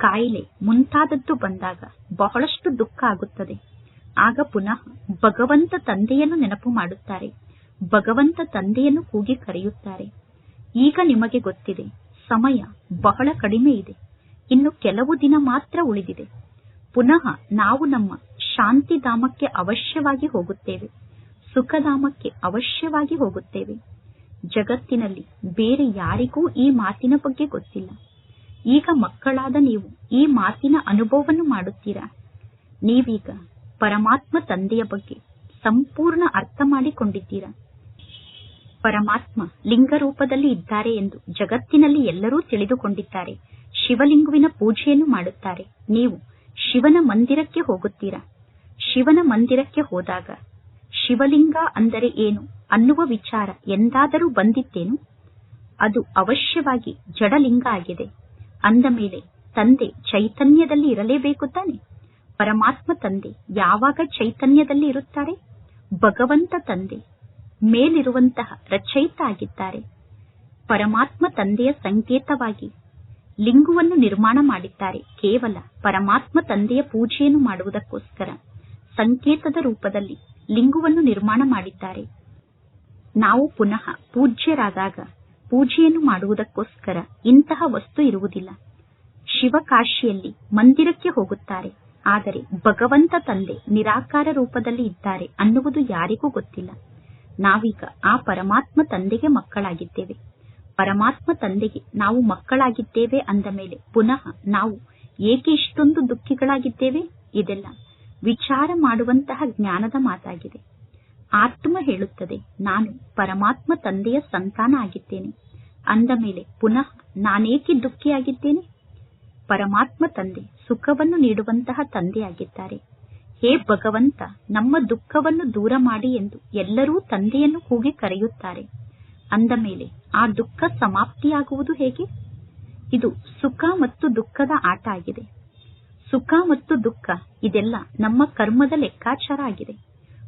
ಕಾಯಿಲೆ ಮುಂತಾದದ್ದು ಬಂದಾಗ ಬಹಳಷ್ಟು ದುಃಖ ಆಗುತ್ತದೆ. ಆಗ ಪುನಃ ಭಗವಂತ ತಂದೆಯನ್ನು ನೆನಪು ಮಾಡುತ್ತಾರೆ. ಭಗವಂತ ತಂದೆಯನ್ನು ಕೂಗಿ ಕರೆಯುತ್ತಾರೆ. ಈಗ ನಿಮಗೆ ಗೊತ್ತಿದೆ, ಸಮಯ ಬಹಳ ಕಡಿಮೆ ಇದೆ. ಇನ್ನು ಕೆಲವು ದಿನ ಮಾತ್ರ ಉಳಿದಿದೆ. ಪುನಃ ನಾವು ನಮ್ಮ ಶಾಂತಿಧಾಮಕ್ಕೆ ಅವಶ್ಯವಾಗಿ ಹೋಗುತ್ತೇವೆ. ಸುಖಧಾಮಕ್ಕೆ ಅವಶ್ಯವಾಗಿ ಹೋಗುತ್ತೇವೆ. ಜಗತ್ತಿನಲ್ಲಿ ಬೇರೆ ಯಾರಿಗೂ ಈ ಮಾತಿನ ಬಗ್ಗೆ ಗೊತ್ತಿಲ್ಲ. ಈಗ ಮಕ್ಕಳಾದ ನೀವು ಈ ಮಾತಿನ ಅನುಭವವನ್ನು ಮಾಡುತ್ತೀರಾ? ನೀವೀಗ ಪರಮಾತ್ಮ ತಂದೆಯ ಬಗ್ಗೆ ಸಂಪೂರ್ಣ ಅರ್ಥ ಮಾಡಿಕೊಂಡಿದ್ದೀರಾ? ಪರಮಾತ್ಮ ಲಿಂಗ ರೂಪದಲ್ಲಿ ಇದ್ದಾರೆ ಎಂದು ಜಗತ್ತಿನಲ್ಲಿ ಎಲ್ಲರೂ ತಿಳಿದುಕೊಂಡಿದ್ದಾರೆ. ಶಿವಲಿಂಗುವಿನ ಪೂಜೆಯನ್ನು ಮಾಡುತ್ತಾರೆ. ನೀವು ಶಿವನ ಮಂದಿರಕ್ಕೆ ಹೋಗುತ್ತೀರಾ? ಶಿವನ ಮಂದಿರಕ್ಕೆ ಹೋದಾಗ ಶಿವಲಿಂಗ ಅಂದರೆ ಏನು ಅನ್ನುವ ವಿಚಾರ ಎಂದಾದರೂ ಬಂದಿತ್ತೇನು? ಅದು ಅವಶ್ಯವಾಗಿ ಜಡಲಿಂಗ ಆಗಿದೆ. ಅಂದ ಮೇಲೆ ತಂದೆ ಚೈತನ್ಯದಲ್ಲಿ ಇರಲೇಬೇಕು ತಾನೆ? ಪರಮಾತ್ಮ ತಂದೆ ಯಾವಾಗ ಚೈತನ್ಯದಲ್ಲಿ ಇರುತ್ತಾರೆ? ಭಗವಂತ ತಂದೆ ಮೇಲಿರುವಂತಹ ರಚಯಿತ ಆಗಿದ್ದಾರೆ. ಪರಮಾತ್ಮ ತಂದೆಯ ಸಂಕೇತವಾಗಿ ಲಿಂಗುವನ್ನು ನಿರ್ಮಾಣ ಮಾಡಿದ್ದಾರೆ. ಕೇವಲ ಪರಮಾತ್ಮ ತಂದೆಯ ಪೂಜೆಯನ್ನು ಮಾಡುವುದಕ್ಕೋಸ್ಕರ ಸಂಕೇತದ ರೂಪದಲ್ಲಿ ಲಿಂಗುವನ್ನು ನಿರ್ಮಾಣ ಮಾಡಿದ್ದಾರೆ. ನಾವು ಪುನಃ ಪೂಜ್ಯರಾದಾಗ ಪೂಜೆಯನ್ನು ಮಾಡುವುದಕ್ಕೋಸ್ಕರ ಇಂತಹ ವಸ್ತು ಇರುವುದಿಲ್ಲ. ಶಿವಕಾಶಿಯಲ್ಲಿ ಮಂದಿರಕ್ಕೆ ಹೋಗುತ್ತಾರೆ. ಆದರೆ ಭಗವಂತ ತಂದೆ ನಿರಾಕಾರ ರೂಪದಲ್ಲಿ ಇದ್ದಾರೆ ಅನ್ನುವುದು ಯಾರಿಗೂ ಗೊತ್ತಿಲ್ಲ. ನಾವೀಗ ಆ ಪರಮಾತ್ಮ ತಂದೆಗೆ ಮಕ್ಕಳಾಗಿದ್ದೇವೆ. ಪರಮಾತ್ಮ ತಂದೆಗೆ ನಾವು ಮಕ್ಕಳಾಗಿದ್ದೇವೆ ಅಂದ ಮೇಲೆ ಪುನಃ ನಾವು ಏಕೆ ಇಷ್ಟೊಂದು ದುಃಖಿಗಳಾಗಿದ್ದೇವೆ? ಇದೆಲ್ಲ ವಿಚಾರ ಮಾಡುವಂತಹ ಜ್ಞಾನದ ಮಾತಾಗಿದೆ. ಆತ್ಮ ಹೇಳುತ್ತದೆ. ನಾನು ಪರಮಾತ್ಮ ತಂದೆಯ ಸಂತಾನ ಆಗಿದ್ದೇನೆ. ಅಂದ ಮೇಲೆ ಪುನಃ ನಾನೇಕೆ ದುಃಖಿಯಾಗಿದ್ದೇನೆ? ಪರಮಾತ್ಮ ತಂದೆ ಸುಖವನ್ನು ನೀಡುವಂತಹ ತಂದೆಯಾಗಿದ್ದಾರೆ. ಹೇ ಭಗವಂತ, ನಮ್ಮ ದುಃಖವನ್ನು ದೂರ ಮಾಡಿ ಎಂದು ಎಲ್ಲರೂ ತಂದೆಯನ್ನು ಕೂಗಿ ಕರೆಯುತ್ತಾರೆ. ಅಂದ ಮೇಲೆ ಆ ದುಃಖ ಸಮಾಪ್ತಿಯಾಗುವುದು ಹೇಗೆ? ಇದು ಸುಖ ಮತ್ತು ದುಃಖದ ಆಟ ಆಗಿದೆ. ಸುಖ ಮತ್ತು ದುಃಖ ಇದೆಲ್ಲ ನಮ್ಮ ಕರ್ಮದ ಲೆಕ್ಕಾಚಾರ ಆಗಿದೆ.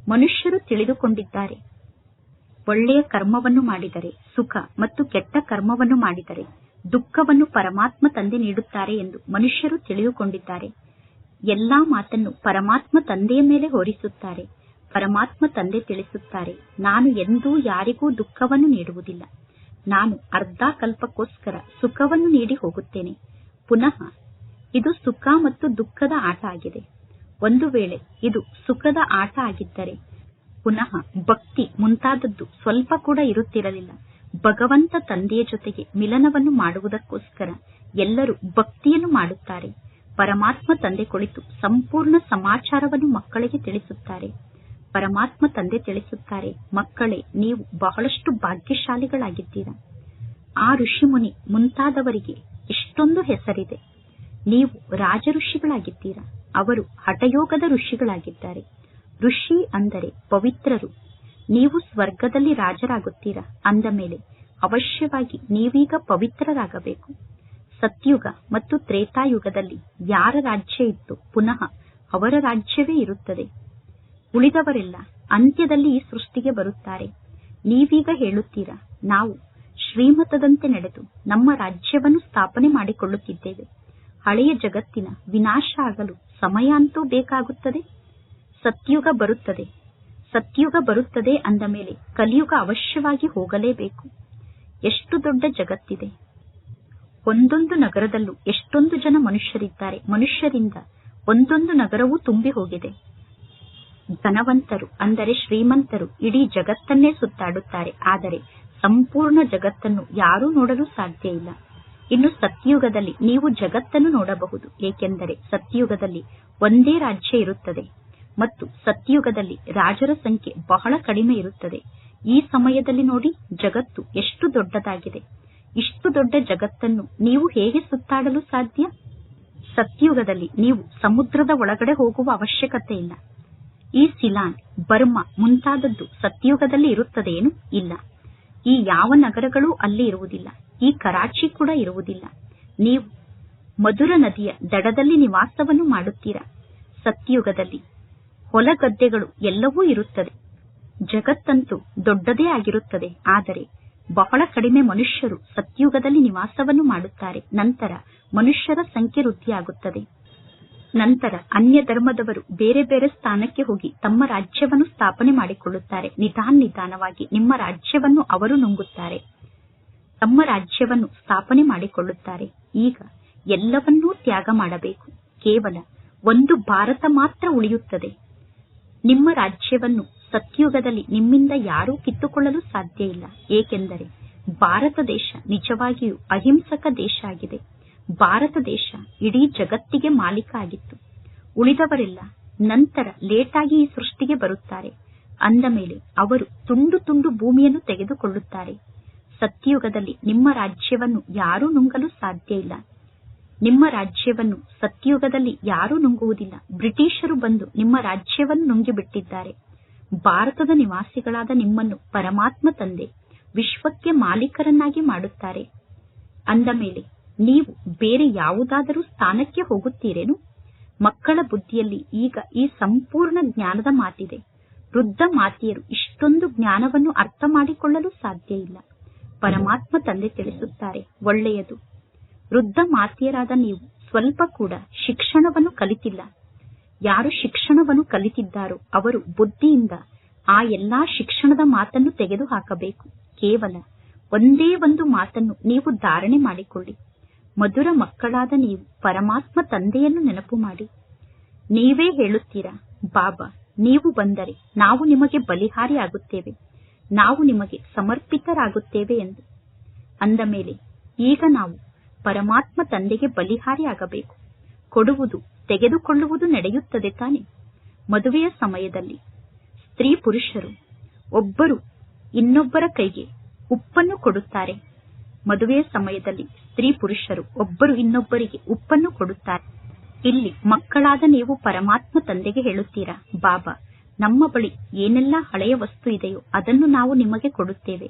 ಮನುಷ್ಯರು ತಿಳಿದುಕೊಂಡಿದ್ದಾರೆ. ಒಳ್ಳೆಯ ಕರ್ಮವನ್ನು ಮಾಡಿದರೆ, ಸುಖ ಮತ್ತು ಕೆಟ್ಟ ಕರ್ಮವನ್ನು ಮಾಡಿದರೆ, ದುಃಖವನ್ನು ಪರಮಾತ್ಮ ತಂದೆ ನೀಡುತ್ತಾರೆ ಎಂದು ಮನುಷ್ಯರು ತಿಳಿದುಕೊಂಡಿದ್ದಾರೆ. ಎಲ್ಲಾ ಮಾತನ್ನು ಪರಮಾತ್ಮ ತಂದೆಯ ಮೇಲೆ ಹೊರಿಸುತ್ತಾರೆ. ಪರಮಾತ್ಮ ತಂದೆ ತಿಳಿಸುತ್ತಾರೆ, ನಾನು ಎಂದೂ ಯಾರಿಗೂ ದುಃಖವನ್ನು ನೀಡುವುದಿಲ್ಲ. ನಾನು ಅರ್ಧ ಕಲ್ಪಕ್ಕೋಸ್ಕರ ಸುಖವನ್ನು ನೀಡಿ ಹೋಗುತ್ತೇನೆ. ಪುನಃ, ಇದು ಸುಖ ಮತ್ತು ದುಃಖದ ಆಟ ಆಗಿದೆ. ಒಂದು ವೇಳೆ ಇದು ಸುಖದ ಆಟ ಆಗಿದ್ದರೆ, ಪುನಃ ಭಕ್ತಿ ಮುಂತಾದದ್ದು ಸ್ವಲ್ಪ ಕೂಡ ಇರುತ್ತಿರಲಿಲ್ಲ. ಭಗವಂತ ತಂದೆಯ ಜೊತೆಗೆ ಮಿಲನವನ್ನು ಮಾಡುವುದಕ್ಕೋಸ್ಕರ ಎಲ್ಲರೂ ಭಕ್ತಿಯನ್ನು ಮಾಡುತ್ತಾರೆ. ಪರಮಾತ್ಮ ತಂದೆ ಕುಳಿತು ಸಂಪೂರ್ಣ ಸಮಾಚಾರವನ್ನು ಮಕ್ಕಳಿಗೆ ತಿಳಿಸುತ್ತಾರೆ. ಪರಮಾತ್ಮ ತಂದೆ ತಿಳಿಸುತ್ತಾರೆ, ಮಕ್ಕಳೇ, ನೀವು ಬಹಳಷ್ಟು ಭಾಗ್ಯಶಾಲಿಗಳಾಗಿದ್ದೀರಾ. ಆ ಋಷಿಮುನಿ ಮುಂತಾದವರಿಗೆ ಇಷ್ಟೊಂದು ಹೆಸರಿದೆ. ನೀವು ರಾಜ ಋಷಿಗಳಾಗಿದ್ದೀರಾ ಅವರು ಹಠಯೋಗದ ಋಷಿಗಳಾಗಿದ್ದಾರೆ. ಋಷಿ ಅಂದರೆ ಪವಿತ್ರರು. ನೀವು ಸ್ವರ್ಗದಲ್ಲಿ ರಾಜರಾಗುತ್ತೀರಾ? ಅಂದ ಮೇಲೆ, ಅವಶ್ಯವಾಗಿ ನೀವೀಗ ಪವಿತ್ರರಾಗಬೇಕು. ಸತ್ಯುಗ ಮತ್ತು ತ್ರೇತಾಯುಗದಲ್ಲಿ ಯಾರ ರಾಜ್ಯ ಇತ್ತು? ಪುನಃ ಅವರ ರಾಜ್ಯವೇ ಇರುತ್ತದೆ. ಉಳಿದವರೆಲ್ಲ ಅಂತ್ಯದಲ್ಲಿ ಈ ಸೃಷ್ಟಿಗೆ ಬರುತ್ತಾರೆ. ನೀವೀಗ ಹೇಳುತ್ತೀರಾ? ನಾವು ಶ್ರೀಮತದಂತೆ ನಡೆದು ನಮ್ಮ ರಾಜ್ಯವನ್ನು ಸ್ಥಾಪನೆ ಮಾಡಿಕೊಳ್ಳುತ್ತಿದ್ದೇವೆ. ಹಳೆಯ ಜಗತ್ತಿನ ವಿನಾಶ ಆಗಲು ಸಮಯ ಅಂತೂ ಬೇಕಾಗುತ್ತದೆ, ಸತ್ಯುಗ ಬರುತ್ತದೆ. ಸತ್ಯುಗ ಬರುತ್ತದೆ ಅಂದ ಮೇಲೆ ಕಲಿಯುಗ ಅವಶ್ಯವಾಗಿ ಹೋಗಲೇಬೇಕು. ಎಷ್ಟು ದೊಡ್ಡ ಜಗತ್ತಿದೆ. ಒಂದೊಂದು ನಗರದಲ್ಲೂ ಎಷ್ಟೊಂದು ಜನ ಮನುಷ್ಯರಿದ್ದಾರೆ. ಮನುಷ್ಯರಿಂದ ಒಂದೊಂದು ನಗರವೂ ತುಂಬಿ ಹೋಗಿದೆ. ಧನವಂತರು ಅಂದರೆ ಶ್ರೀಮಂತರು ಇಡೀ ಜಗತ್ತನ್ನೇ ಸುತ್ತಾಡುತ್ತಾರೆ. ಆದರೆ ಸಂಪೂರ್ಣ ಜಗತ್ತನ್ನು ಯಾರೂ ನೋಡಲು ಸಾಧ್ಯ ಇಲ್ಲ. ಇನ್ನು ಸತ್ಯುಗದಲ್ಲಿ ನೀವು ಜಗತ್ತನ್ನು ನೋಡಬಹುದು. ಏಕೆಂದರೆ ಸತ್ಯುಗದಲ್ಲಿ ಒಂದೇ ರಾಜ್ಯ ಇರುತ್ತದೆ ಮತ್ತು ಸತ್ಯುಗದಲ್ಲಿ ರಾಜರ ಸಂಖ್ಯೆ ಬಹಳ ಕಡಿಮೆ ಇರುತ್ತದೆ. ಈ ಸಮಯದಲ್ಲಿ ನೋಡಿ, ಜಗತ್ತು ಎಷ್ಟು ದೊಡ್ಡದಾಗಿದೆ. ಇಷ್ಟು ದೊಡ್ಡ ಜಗತ್ತನ್ನು ನೀವು ಹೇಗೆ ಸುತ್ತಾಡಲು ಸಾಧ್ಯ? ಸತ್ಯುಗದಲ್ಲಿ ನೀವು ಸಮುದ್ರದ ಒಳಗಡೆ ಹೋಗುವ ಅವಶ್ಯಕತೆ ಇಲ್ಲ. ಈ ಸಿಲಾನ್, ಬರ್ಮಾ ಮುಂತಾದದ್ದು ಸತ್ಯುಗದಲ್ಲಿ ಇರುತ್ತದೇನು ಇಲ್ಲ. ಈ ಯಾವ ನಗರಗಳೂ ಅಲ್ಲಿ ಇರುವುದಿಲ್ಲ. ಈ ಕರಾಚಿ ಕೂಡ ಇರುವುದಿಲ್ಲ. ನೀವು ಮಧುರ ನದಿಯ ದಡದಲ್ಲಿ ನಿವಾಸವನ್ನು ಮಾಡುತ್ತೀರಾ? ಸತ್ಯುಗದಲ್ಲಿ ಹೊಲಗದ್ದೆಗಳು ಎಲ್ಲವೂ ಇರುತ್ತದೆ. ಜಗತ್ತಂತೂ ದೊಡ್ಡದೇ ಆಗಿರುತ್ತದೆ. ಆದರೆ ಬಹಳ ಕಡಿಮೆ ಮನುಷ್ಯರು ಸತ್ಯುಗದಲ್ಲಿ ನಿವಾಸವನ್ನು ಮಾಡುತ್ತಾರೆ. ನಂತರ ಮನುಷ್ಯರ ಸಂಖ್ಯೆ ವೃದ್ಧಿಯಾಗುತ್ತದೆ. ನಂತರ ಅನ್ಯ ಧರ್ಮದವರು ಬೇರೆ ಬೇರೆ ಸ್ಥಾನಕ್ಕೆ ಹೋಗಿ ತಮ್ಮ ರಾಜ್ಯವನ್ನು ಸ್ಥಾಪನೆ ಮಾಡಿಕೊಳ್ಳುತ್ತಾರೆ. ನಿಧಾನ ನಿಧಾನವಾಗಿ ನಿಮ್ಮ ರಾಜ್ಯವನ್ನು ಅವರು ನುಂಗುತ್ತಾರೆ. ತಮ್ಮ ರಾಜ್ಯವನ್ನು ಸ್ಥಾಪನೆ ಮಾಡಿಕೊಳ್ಳುತ್ತಾರೆ. ಈಗ ಎಲ್ಲವನ್ನೂ ತ್ಯಾಗ ಮಾಡಬೇಕು. ಕೇವಲ ಒಂದು ಭಾರತ ಮಾತ್ರ ಉಳಿಯುತ್ತದೆ. ನಿಮ್ಮ ರಾಜ್ಯವನ್ನು ಸತ್ಯುಗದಲ್ಲಿ ನಿಮ್ಮಿಂದ ಯಾರೂ ಕಿತ್ತುಕೊಳ್ಳಲು ಸಾಧ್ಯ ಇಲ್ಲ. ಏಕೆಂದರೆ ಭಾರತ ದೇಶ ನಿಜವಾಗಿಯೂ ಅಹಿಂಸಕ ದೇಶ ಆಗಿದೆ. ಭಾರತ ದೇಶ ಇಡೀ ಜಗತ್ತಿಗೆ ಮಾಲೀಕ ಆಗಿತ್ತು. ಉಳಿದವರೆಲ್ಲ ನಂತರ ಲೇಟಾಗಿ ಈ ಸೃಷ್ಟಿಗೆ ಬರುತ್ತಾರೆ. ಅಂದ ಮೇಲೆ ಅವರು ತುಂಡು ತುಂಡು ಭೂಮಿಯನ್ನು ತೆಗೆದುಕೊಳ್ಳುತ್ತಾರೆ. ಸತ್ಯಯುಗದಲ್ಲಿ ನಿಮ್ಮ ರಾಜ್ಯವನ್ನು ಯಾರೂ ನುಂಗಲು ಸಾಧ್ಯ ಇಲ್ಲ. ನಿಮ್ಮ ರಾಜ್ಯವನ್ನು ಸತ್ಯಯುಗದಲ್ಲಿ ಯಾರೂ ನುಂಗುವುದಿಲ್ಲ. ಬ್ರಿಟಿಷರು ಬಂದು ನಿಮ್ಮ ರಾಜ್ಯವನ್ನು ನುಂಗಿಬಿಟ್ಟಿದ್ದಾರೆ. ಭಾರತದ ನಿವಾಸಿಗಳಾದ ನಿಮ್ಮನ್ನು ಪರಮಾತ್ಮ ತಂದೆ, ವಿಶ್ವಕ್ಕೆ ಮಾಲೀಕರನ್ನಾಗಿ ಮಾಡುತ್ತಾರೆ. ಅಂದ ಮೇಲೆ ನೀವು ಬೇರೆ ಯಾವುದಾದರೂ ಸ್ಥಾನಕ್ಕೆ ಹೋಗುತ್ತೀರೇನು? ಮಕ್ಕಳ ಬುದ್ಧಿಯಲ್ಲಿ ಈಗ ಈ ಸಂಪೂರ್ಣ ಜ್ಞಾನದ ಮಾತಿದೆ. ವೃದ್ಧ ಮಾತಿಯರು ಇಷ್ಟೊಂದು ಜ್ಞಾನವನ್ನು ಅರ್ಥ ಮಾಡಿಕೊಳ್ಳಲು ಸಾಧ್ಯ ಇಲ್ಲ. ಪರಮಾತ್ಮ ತಂದೆ ತಿಳಿಸುತ್ತಾರೆ, ಒಳ್ಳೆಯದು. ವೃದ್ಧ ಮಾತಿಯರಾದ ನೀವು ಸ್ವಲ್ಪ ಕೂಡ ಶಿಕ್ಷಣವನ್ನು ಕಲಿತಿಲ್ಲ. ಯಾರು ಶಿಕ್ಷಣವನ್ನು ಕಲಿತಿದ್ದಾರೋ ಅವರು ಬುದ್ಧಿಯಿಂದ ಆ ಎಲ್ಲಾ ಶಿಕ್ಷಣದ ಮಾತನ್ನು ತೆಗೆದುಹಾಕಬೇಕು. ಕೇವಲ ಒಂದೇ ಒಂದು ಮಾತನ್ನು ನೀವು ಧಾರಣೆ ಮಾಡಿಕೊಳ್ಳಿ. ಮಧುರ ಮಕ್ಕಳಾದ ನೀವು ಪರಮಾತ್ಮ ತಂದೆಯನ್ನು ನೆನಪು ಮಾಡಿ. ನೀವೇ ಹೇಳುತ್ತೀರಾ, ಬಾಬಾ, ನೀವು ಬಂದರೆ ನಾವು ನಿಮಗೆ ಬಲಿಹಾರಿ ಆಗುತ್ತೇವೆ ನಾವು ನಿಮಗೆ ಸಮರ್ಪಿತರಾಗುತ್ತೇವೆ ಎಂದು. ಅಂದ ಮೇಲೆ, ಈಗ ನಾವು ಪರಮಾತ್ಮ ತಂದೆಗೆ ಬಲಿಹಾರಿ ಆಗಬೇಕು ಕೊಡುವುದು, ತೆಗೆದುಕೊಳ್ಳುವುದು ನಡೆಯುತ್ತದೆ ತಾನೆ. ಮದುವೆಯ ಸಮಯದಲ್ಲಿ ಸ್ತ್ರೀ ಪುರುಷರು ಒಬ್ಬರು ಇನ್ನೊಬ್ಬರ ಕೈಗೆ ಉಪ್ಪನ್ನು ಕೊಡುತ್ತಾರೆ. ಮದುವೆಯ ಸಮಯದಲ್ಲಿ ಸ್ತ್ರೀ ಪುರುಷರು ಒಬ್ಬರು ಇನ್ನೊಬ್ಬರಿಗೆ ಉಪ್ಪನ್ನು ಕೊಡುತ್ತಾರೆ. ಇಲ್ಲಿ ಮಕ್ಕಳಾದ ನೀವು ಪರಮಾತ್ಮ ತಂದೆಗೆ ಹೇಳುತ್ತೀರಾ, ಬಾಬಾ, ನಮ್ಮ ಬಳಿ ಏನೆಲ್ಲ ಹಳೆಯ ವಸ್ತು ಇದೆಯೋ ಅದನ್ನು ನಾವು ನಿಮಗೆ ಕೊಡುತ್ತೇವೆ.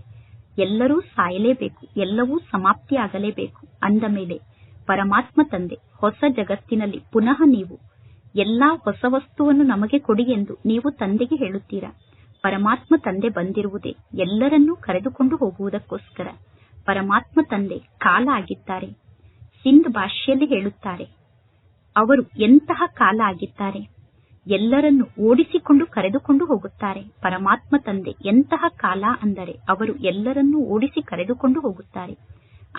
ಎಲ್ಲರೂ ಸಾಯಲೇಬೇಕು, ಎಲ್ಲವೂ ಸಮಾಪ್ತಿಯಾಗಲೇಬೇಕು ಅಂದ ಮೇಲೆ ಪರಮಾತ್ಮ ತಂದೆ, ಹೊಸ ಜಗತ್ತಿನಲ್ಲಿ ಪುನಃ ನೀವು ಎಲ್ಲಾ ಹೊಸ ವಸ್ತುವನ್ನು ನಮಗೆ ಕೊಡಿ ಎಂದು ನೀವು ತಂದೆಗೆ ಹೇಳುತ್ತೀರಾ? ಪರಮಾತ್ಮ ತಂದೆ ಬಂದಿರುವುದೇ ಎಲ್ಲರನ್ನೂ ಕರೆದುಕೊಂಡು ಹೋಗುವುದಕ್ಕೋಸ್ಕರ. ಪರಮಾತ್ಮ ತಂದೆ ಕಾಲ ಆಗಿದ್ದಾರೆ ಸಿಂಧ್ ಭಾಷೆಯಲ್ಲಿ ಹೇಳುತ್ತಾರೆ, ಅವರು ಎಂತಹ ಕಾಲ ಆಗಿದ್ದಾರೆ? ಎಲ್ಲರನ್ನು ಓಡಿಸಿಕೊಂಡು ಕರೆದುಕೊಂಡು ಹೋಗುತ್ತಾರೆ. ಪರಮಾತ್ಮ ತಂದೆ ಎಂತಹ ಕಾಲ ಅಂದರೆ ಅವರು ಎಲ್ಲರನ್ನೂ ಓಡಿಸಿ ಕರೆದುಕೊಂಡು ಹೋಗುತ್ತಾರೆ.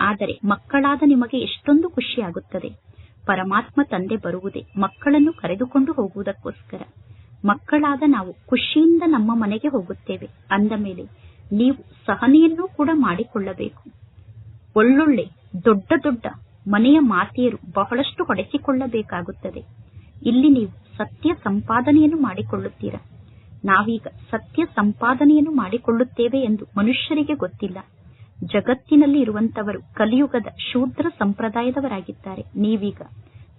ಆದರೆ ಮಕ್ಕಳಾದ ನಿಮಗೆ ಎಷ್ಟೊಂದು ಖುಷಿಯಾಗುತ್ತದೆ. ಪರಮಾತ್ಮ ತಂದೆ ಬರುವುದೇ ಮಕ್ಕಳನ್ನು ಕರೆದುಕೊಂಡು ಹೋಗುವುದಕ್ಕೋಸ್ಕರ. ಮಕ್ಕಳಾದ ನಾವು ಖುಷಿಯಿಂದ ನಮ್ಮ ಮನೆಗೆ ಹೋಗುತ್ತೇವೆ. ಅಂದ ಮೇಲೆ ನೀವು ಸಹನೆಯನ್ನು ಕೂಡ ಮಾಡಿಕೊಳ್ಳಬೇಕು. ಒಳ್ಳೊಳ್ಳೆ, ದೊಡ್ಡ ದೊಡ್ಡ ಮನೆಯ ಮಾತೆಯರು ಬಹಳಷ್ಟು ಹೊಡೆಸಿಕೊಳ್ಳಬೇಕಾಗುತ್ತದೆ. ಇಲ್ಲಿ ನೀವು ಸತ್ಯ ಸಂಪಾದನೆಯನ್ನು ಮಾಡಿಕೊಳ್ಳುತ್ತೀರಾ. ನಾವೀಗ ಸತ್ಯ ಸಂಪಾದನೆಯನ್ನು ಮಾಡಿಕೊಳ್ಳುತ್ತೇವೆ ಎಂದು ಮನುಷ್ಯರಿಗೆ ಗೊತ್ತಿಲ್ಲ. ಜಗತ್ತಿನಲ್ಲಿ ಇರುವಂತವರು ಕಲಿಯುಗದ ಶೂದ್ರ ಸಂಪ್ರದಾಯದವರಾಗಿದ್ದಾರೆ. ನೀವೀಗ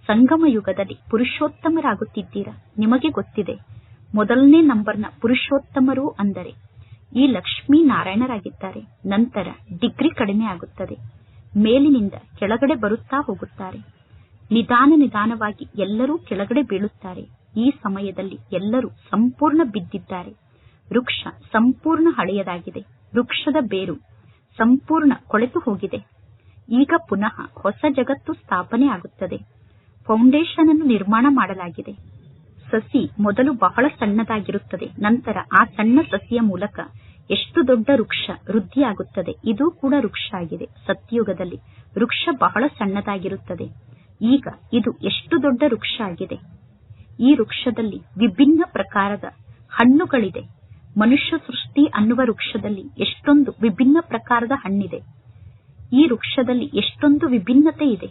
ಸಂಗಮ ಯುಗದಲ್ಲಿ ಪುರುಷೋತ್ತಮರಾಗುತ್ತಿದ್ದೀರಾ? ನಿಮಗೆ ಗೊತ್ತಿದೆ. ಮೊದಲನೇ ನಂಬರ್ನ ಪುರುಷೋತ್ತಮರು ಅಂದರೆ ಈ ಲಕ್ಷ್ಮೀ ನಾರಾಯಣರಾಗಿದ್ದಾರೆ ನಂತರ ಡಿಗ್ರಿ ಕಡಿಮೆ ಆಗುತ್ತದೆ. ಮೇಲಿನಿಂದ ಕೆಳಗಡೆ ಬರುತ್ತಾ ಹೋಗುತ್ತಾರೆ. ನಿಧಾನ ನಿಧಾನವಾಗಿ ಎಲ್ಲರೂ ಕೆಳಗಡೆ ಬೀಳುತ್ತಾರೆ. ಈ ಸಮಯದಲ್ಲಿ ಎಲ್ಲರೂ ಸಂಪೂರ್ಣ ಬಿದ್ದಿದ್ದಾರೆ. ವೃಕ್ಷ ಸಂಪೂರ್ಣ ಹಳೆಯದಾಗಿದೆ. ವೃಕ್ಷದ ಬೇರು ಸಂಪೂರ್ಣ ಕೊಳೆತು ಹೋಗಿದೆ. ಈಗ ಪುನಃ ಹೊಸ ಜಗತ್ತು ಸ್ಥಾಪನೆ ಆಗುತ್ತದೆ. ಫೌಂಡೇಶನ್ ಅನ್ನು ನಿರ್ಮಾಣ ಮಾಡಲಾಗಿದೆ. ಸಸಿ ಮೊದಲು ಬಹಳ ಸಣ್ಣದಾಗಿರುತ್ತದೆ. ನಂತರ ಆ ಸಣ್ಣ ಸಸಿಯ ಮೂಲಕ ಎಷ್ಟು ದೊಡ್ಡ ವೃಕ್ಷ, ವೃದ್ಧಿಯಾಗುತ್ತದೆ. ಇದು ಕೂಡ ವೃಕ್ಷ ಆಗಿದೆ. ಸತ್ಯುಗದಲ್ಲಿ ವೃಕ್ಷ ಬಹಳ ಸಣ್ಣದಾಗಿರುತ್ತದೆ. ಈಗ ಇದು ಎಷ್ಟು ದೊಡ್ಡ ವೃಕ್ಷ ಆಗಿದೆ. ಈ ವೃಕ್ಷದಲ್ಲಿ ವಿಭಿನ್ನ ಪ್ರಕಾರದ ಹಣ್ಣುಗಳಿದೆ. ಮನುಷ್ಯ ಸೃಷ್ಟಿ ಅನ್ನುವ ವೃಕ್ಷದಲ್ಲಿ ಎಷ್ಟೊಂದು ವಿಭಿನ್ನ ಪ್ರಕಾರದ ಹಣ್ಣಿದೆ. ಈ ವೃಕ್ಷದಲ್ಲಿ ಎಷ್ಟೊಂದು ವಿಭಿನ್ನತೆ ಇದೆ.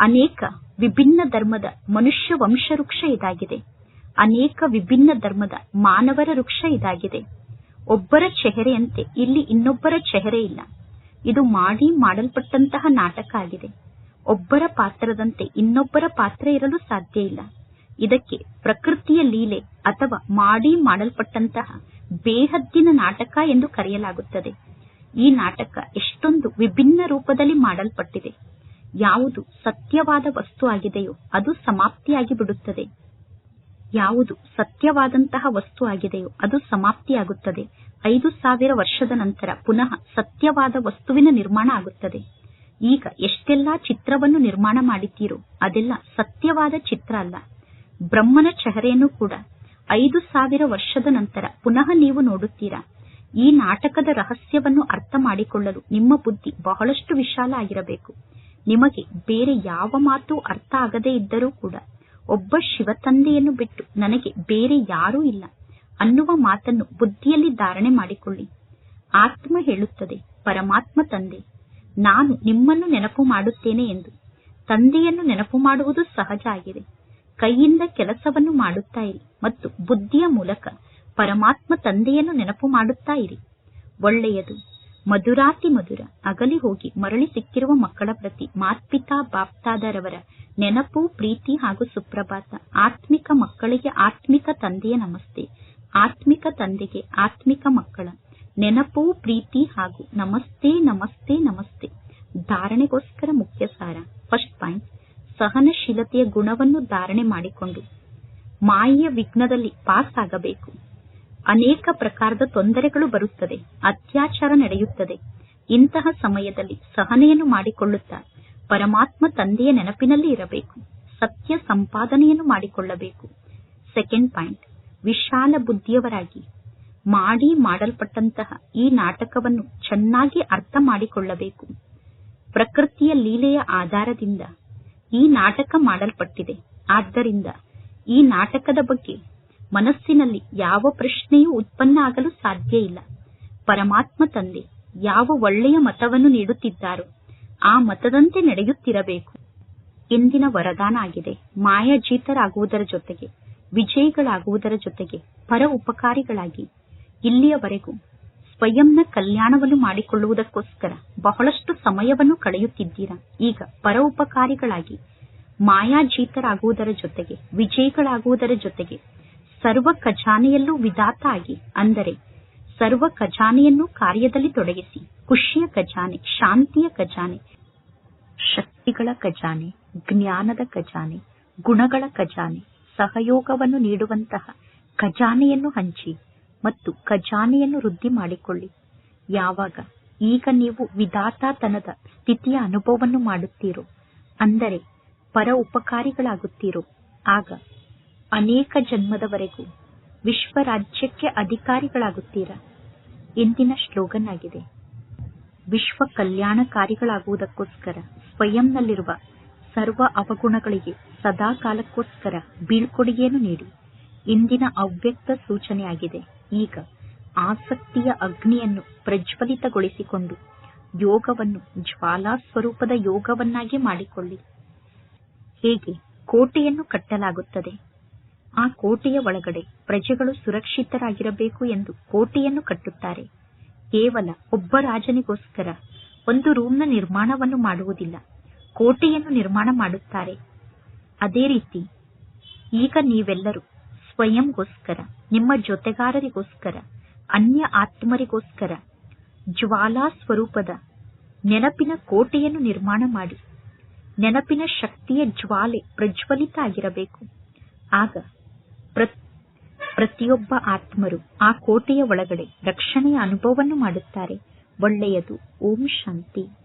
ಅನೇಕ ವಿಭಿನ್ನ ಧರ್ಮದ ಮನುಷ್ಯ ವಂಶ ವೃಕ್ಷ ಇದಾಗಿದೆ. ಅನೇಕ ವಿಭಿನ್ನ ಧರ್ಮದ ಮಾನವರ ವೃಕ್ಷ ಇದಾಗಿದೆ. ಒಬ್ಬರ ಚೆಹರೆಯಂತೆ ಇಲ್ಲಿ ಇನ್ನೊಬ್ಬರ ಚೆಹರೆ ಇಲ್ಲ. ಇದು ಮಾಡಿ ಮಾಡಲ್ಪಟ್ಟಂತಹ ನಾಟಕ ಆಗಿದೆ. ಒಬ್ಬರ ಪಾತ್ರದಂತೆ ಇನ್ನೊಬ್ಬರ ಪಾತ್ರ ಇರಲು ಸಾಧ್ಯ ಇಲ್ಲ. ಇದಕ್ಕೆ ಪ್ರಕೃತಿಯ ಲೀಲೆ ಅಥವಾ ಮಾಡಿ ಮಾಡಲ್ಪಟ್ಟಂತಹ ಬೇಹದ್ದಿನ ನಾಟಕ ಎಂದು ಕರೆಯಲಾಗುತ್ತದೆ. ಈ ನಾಟಕ ಎಷ್ಟೊಂದು ವಿಭಿನ್ನ ರೂಪದಲ್ಲಿ ಮಾಡಲ್ಪಟ್ಟಿದೆ. ಯಾವುದು ಸತ್ಯವಾದ ವಸ್ತು ಆಗಿದೆಯೋ ಅದು ಸಮಾಪ್ತಿಯಾಗಿ ಬಿಡುತ್ತದೆ ಯಾವುದು ಸತ್ಯವಾದಂತಹ ವಸ್ತು ಆಗಿದೆಯೋ ಅದು ಸಮಾಪ್ತಿಯಾಗುತ್ತದೆ. ಐದು ಸಾವಿರ ವರ್ಷದ ನಂತರ ಪುನಃ ಸತ್ಯವಾದ ವಸ್ತುವಿನ ನಿರ್ಮಾಣ ಆಗುತ್ತದೆ. ಈಗ ಎಷ್ಟೆಲ್ಲಾ ಚಿತ್ರವನ್ನು ನಿರ್ಮಾಣ ಮಾಡಿದ್ದೀರೋ ಅದೆಲ್ಲ ಸತ್ಯವಾದ ಚಿತ್ರ ಅಲ್ಲ. ಬ್ರಹ್ಮನ ಚಹರೆಯನ್ನು ಕೂಡ ಐದು ಸಾವಿರ ವರ್ಷದ ನಂತರ ಪುನಃ ನೀವು ನೋಡುತ್ತೀರಾ. ಈ ನಾಟಕದ ರಹಸ್ಯವನ್ನು ಅರ್ಥ ಮಾಡಿಕೊಳ್ಳಲು ನಿಮ್ಮ ಬುದ್ಧಿ ಬಹಳಷ್ಟು ವಿಶಾಲ ಆಗಿರಬೇಕು. ನಿಮಗೆ ಬೇರೆ ಯಾವ ಮಾತು ಅರ್ಥ ಆಗದೇ ಇದ್ದರೂ ಕೂಡ ಒಬ್ಬ ಶಿವ ತಂದೆಯನ್ನು ಬಿಟ್ಟು ನನಗೆ ಬೇರೆ ಯಾರೂ ಇಲ್ಲ. ಅನ್ನುವ ಮಾತನ್ನು ಬುದ್ಧಿಯಲ್ಲಿ ಧಾರಣೆ ಮಾಡಿಕೊಳ್ಳಿ. ಆತ್ಮ ಹೇಳುತ್ತದೆ, ಪರಮಾತ್ಮ ತಂದೆ. ನಾನು ನಿಮ್ಮನ್ನು ನೆನಪು ಮಾಡುತ್ತೇನೆ ಎಂದು. ತಂದೆಯನ್ನು ನೆನಪು ಮಾಡುವುದು ಸಹಜ ಆಗಿದೆ. ಕೈಯಿಂದ ಕೆಲಸವನ್ನು ಮಾಡುತ್ತಾ ಇರಿ ಮತ್ತು ಬುದ್ಧಿಯ ಮೂಲಕ ಪರಮಾತ್ಮ ತಂದೆಯನ್ನು ನೆನಪು ಮಾಡುತ್ತಾ ಇರಿ. ಒಳ್ಳೆಯದು. ಮಧುರಾತಿ ಮಧುರ, ಅಗಲಿ ಹೋಗಿ ಮರಳಿ ಸಿಕ್ಕಿರುವ ಮಕ್ಕಳ ಪ್ರತಿ ಮಾತ್ಪಿತಾ ಬಾಪ್ತಾದರವರ ನೆನಪು, ಪ್ರೀತಿ ಹಾಗೂ ಸುಪ್ರಭಾತ. ಆತ್ಮಿಕ ಮಕ್ಕಳಿಗೆ ಆತ್ಮಿಕ ತಂದೆಯ ನಮಸ್ತೆ. ಆತ್ಮಿಕ ತಂದೆಗೆ ಆತ್ಮಿಕ ಮಕ್ಕಳ. ನೆನಪು, ಪ್ರೀತಿ ಹಾಗೂ ನಮಸ್ತೆ ನಮಸ್ತೆ ನಮಸ್ತೆ. ಧಾರಣೆಗೋಸ್ಕರ ಮುಖ್ಯ ಸಾರ. ಫಸ್ಟ್ ಪಾಯಿಂಟ್ ಸಹನಶೀಲತೆಯ ಗುಣವನ್ನು ಧಾರಣೆ ಮಾಡಿಕೊಂಡು ಮಾಯೆಯ ವಿಘ್ನದಲ್ಲಿ ಪಾಸ್ ಆಗಬೇಕು ಅನೇಕ ಪ್ರಕಾರದ ತೊಂದರೆಗಳು ಬರುತ್ತದೆ, ಅತ್ಯಾಚಾರ ನಡೆಯುತ್ತದೆ. ಇಂತಹ ಸಮಯದಲ್ಲಿ ಸಹನೆಯನ್ನು ಮಾಡಿಕೊಳ್ಳುತ್ತಾ ಪರಮಾತ್ಮ ತಂದೆಯ ನೆನಪಿನಲ್ಲಿ ಇರಬೇಕು, ಸತ್ಯ ಸಂಪಾದನೆಯನ್ನು ಮಾಡಿಕೊಳ್ಳಬೇಕು. ಸೆಕೆಂಡ್ ಪಾಯಿಂಟ್ ವಿಶಾಲ ಬುದ್ಧಿಯವರಾಗಿ ಮಾಡಿ ಮಾಡಲ್ಪಟ್ಟಂತಹ ಈ ನಾಟಕವನ್ನು ಚೆನ್ನಾಗಿ ಅರ್ಥ ಮಾಡಿಕೊಳ್ಳಬೇಕು. ಪ್ರಕೃತಿಯ ಲೀಲೆಯ ಆಧಾರದಿಂದ ಈ ನಾಟಕ ಮಾಡಲ್ಪಟ್ಟಿದೆ. ಆದ್ದರಿಂದ ಈ ನಾಟಕದ ಬಗ್ಗೆ ಮನಸ್ಸಿನಲ್ಲಿ ಯಾವ ಪ್ರಶ್ನೆಯೂ ಉತ್ಪನ್ನ ಆಗಲು ಸಾಧ್ಯ ಇಲ್ಲ. ಪರಮಾತ್ಮ ತಂದೆ ಯಾವ ಒಳ್ಳೆಯ ಮತವನ್ನು ನೀಡುತ್ತಿದ್ದಾರೋ ಆ ಮತದಂತೆ ನಡೆಯುತ್ತಿರಬೇಕು. ಇಂದಿನ ವರದಾನ ಆಗಿದೆ. ಮಾಯಾಜೀತರಾಗುವುದರ ಜೊತೆಗೆ, ವಿಜಯಿಗಳಾಗುವುದರ ಜೊತೆಗೆ, ಪರ ಉಪಕಾರಿಗಳಾಗಿ. ಇಲ್ಲಿಯವರೆಗೂ ಸ್ವಯಂನ ಕಲ್ಯಾಣವನ್ನು ಮಾಡಿಕೊಳ್ಳುವುದಕ್ಕೋಸ್ಕರ ಬಹಳಷ್ಟು ಸಮಯವನ್ನು ಕಳೆಯುತ್ತಿದ್ದೀರಾ? ಈಗ ಪರ ಉಪಕಾರಿಗಳಾಗಿ, ಮಾಯಾಜೀತರಾಗುವುದರ ಜೊತೆಗೆ, ವಿಜಯಿಗಳಾಗುವುದರ ಜೊತೆಗೆ ಸರ್ವ ಖಜಾನೆಯಲ್ಲೂ ವಿಧಾತ ಆಗಿ ಅಂದರೆ ಸರ್ವ ಖಜಾನೆಯನ್ನು ಕಾರ್ಯದಲ್ಲಿ ತೊಡಗಿಸಿ ಖುಷಿಯ ಖಜಾನೆ, ಶಾಂತಿಯ ಖಜಾನೆ, ಶಕ್ತಿಗಳ ಖಜಾನೆ, ಜ್ಞಾನದ ಖಜಾನೆ, ಗುಣಗಳ ಖಜಾನೆ, ಸಹಯೋಗವನ್ನು ನೀಡುವಂತಹ ಖಜಾನೆಯನ್ನು ಹಂಚಿ ಮತ್ತು ಖಜಾನೆಯನ್ನು ವೃದ್ಧಿ ಮಾಡಿಕೊಳ್ಳಿ. ಯಾವಾಗ ಈಗ ನೀವು ವಿಧಾತಾತನದ ಸ್ಥಿತಿಯ ಅನುಭವವನ್ನು ಮಾಡುತ್ತೀರೋ, ಅಂದರೆ ಪರ ಉಪಕಾರಿಗಳಾಗುತ್ತೀರೋ, ಆಗ ಅನೇಕ ಜನ್ಮದವರೆಗೂ ವಿಶ್ವ ರಾಜ್ಯಕ್ಕೆ ಅಧಿಕಾರಿಗಳಾಗುತ್ತೀರಾ? ಇಂದಿನ ಶ್ಲೋಗನ್ ಆಗಿದೆ ವಿಶ್ವ ಕಲ್ಯಾಣಕಾರಿಗಳಾಗುವುದಕ್ಕೋಸ್ಕರ ಸ್ವಯಂನಲ್ಲಿರುವ ಸರ್ವ ಅವಗುಣಗಳಿಗೆ ಸದಾ ಕಾಲಕ್ಕೋಸ್ಕರ ಬೀಳ್ಕೊಡುಗೆಯನ್ನು ನೀಡಿ. ಇಂದಿನ ಅವ್ಯಕ್ತ ಸೂಚನೆಯಾಗಿದೆ. ಈಗ ಆಸಕ್ತಿಯ ಅಗ್ನಿಯನ್ನು ಪ್ರಜ್ವಲಿತಗೊಳಿಸಿಕೊಂಡು ಯೋಗವನ್ನು ಜ್ವಾಲಾ ಸ್ವರೂಪದ ಯೋಗವನ್ನಾಗಿ ಮಾಡಿಕೊಳ್ಳಿ. ಹೇಗೆ? ಕೋಟೆಯನ್ನು ಕಟ್ಟಲಾಗುತ್ತದೆ. ಆ ಕೋಟೆಯ ಒಳಗಡೆ ಪ್ರಜೆಗಳು ಸುರಕ್ಷಿತರಾಗಿರಬೇಕು ಎಂದು ಕೋಟೆಯನ್ನು ಕಟ್ಟುತ್ತಾರೆ. ಕೇವಲ ಒಬ್ಬ ರಾಜನಿಗೋಸ್ಕರ ಒಂದು ರೂಮ್ನ ನಿರ್ಮಾಣವನ್ನು ಮಾಡುವುದಿಲ್ಲ, ಕೋಟೆಯನ್ನು ನಿರ್ಮಾಣ ಮಾಡುತ್ತಾರೆ. ಅದೇ ರೀತಿ ಈಗ ನೀವೆಲ್ಲರೂ ಸ್ವಯಂಗೋಸ್ಕರ, ನಿಮ್ಮ ಜೊತೆಗಾರರಿಗೋಸ್ಕರ, ಅನ್ಯ ಆತ್ಮರಿಗೋಸ್ಕರ ಜ್ವಾಲಾ ಸ್ವರೂಪದ ನೆನಪಿನ ಕೋಟೆಯನ್ನು ನಿರ್ಮಾಣ ಮಾಡಿ, ನೆನಪಿನ ಶಕ್ತಿಯ ಜ್ವಾಲೆ ಪ್ರಜ್ವಲಿತ ಆಗಿರಬೇಕು. ಆಗ ಪ್ರತಿಯೊಬ್ಬ ಆತ್ಮರು ಆ ಕೋಟೆಯ ಒಳಗಡೆ ರಕ್ಷಣೆಯ ಅನುಭವವನ್ನು ಮಾಡುತ್ತಾರೆ. ಒಳ್ಳೆಯದು. ಓಂ ಶಾಂತಿ.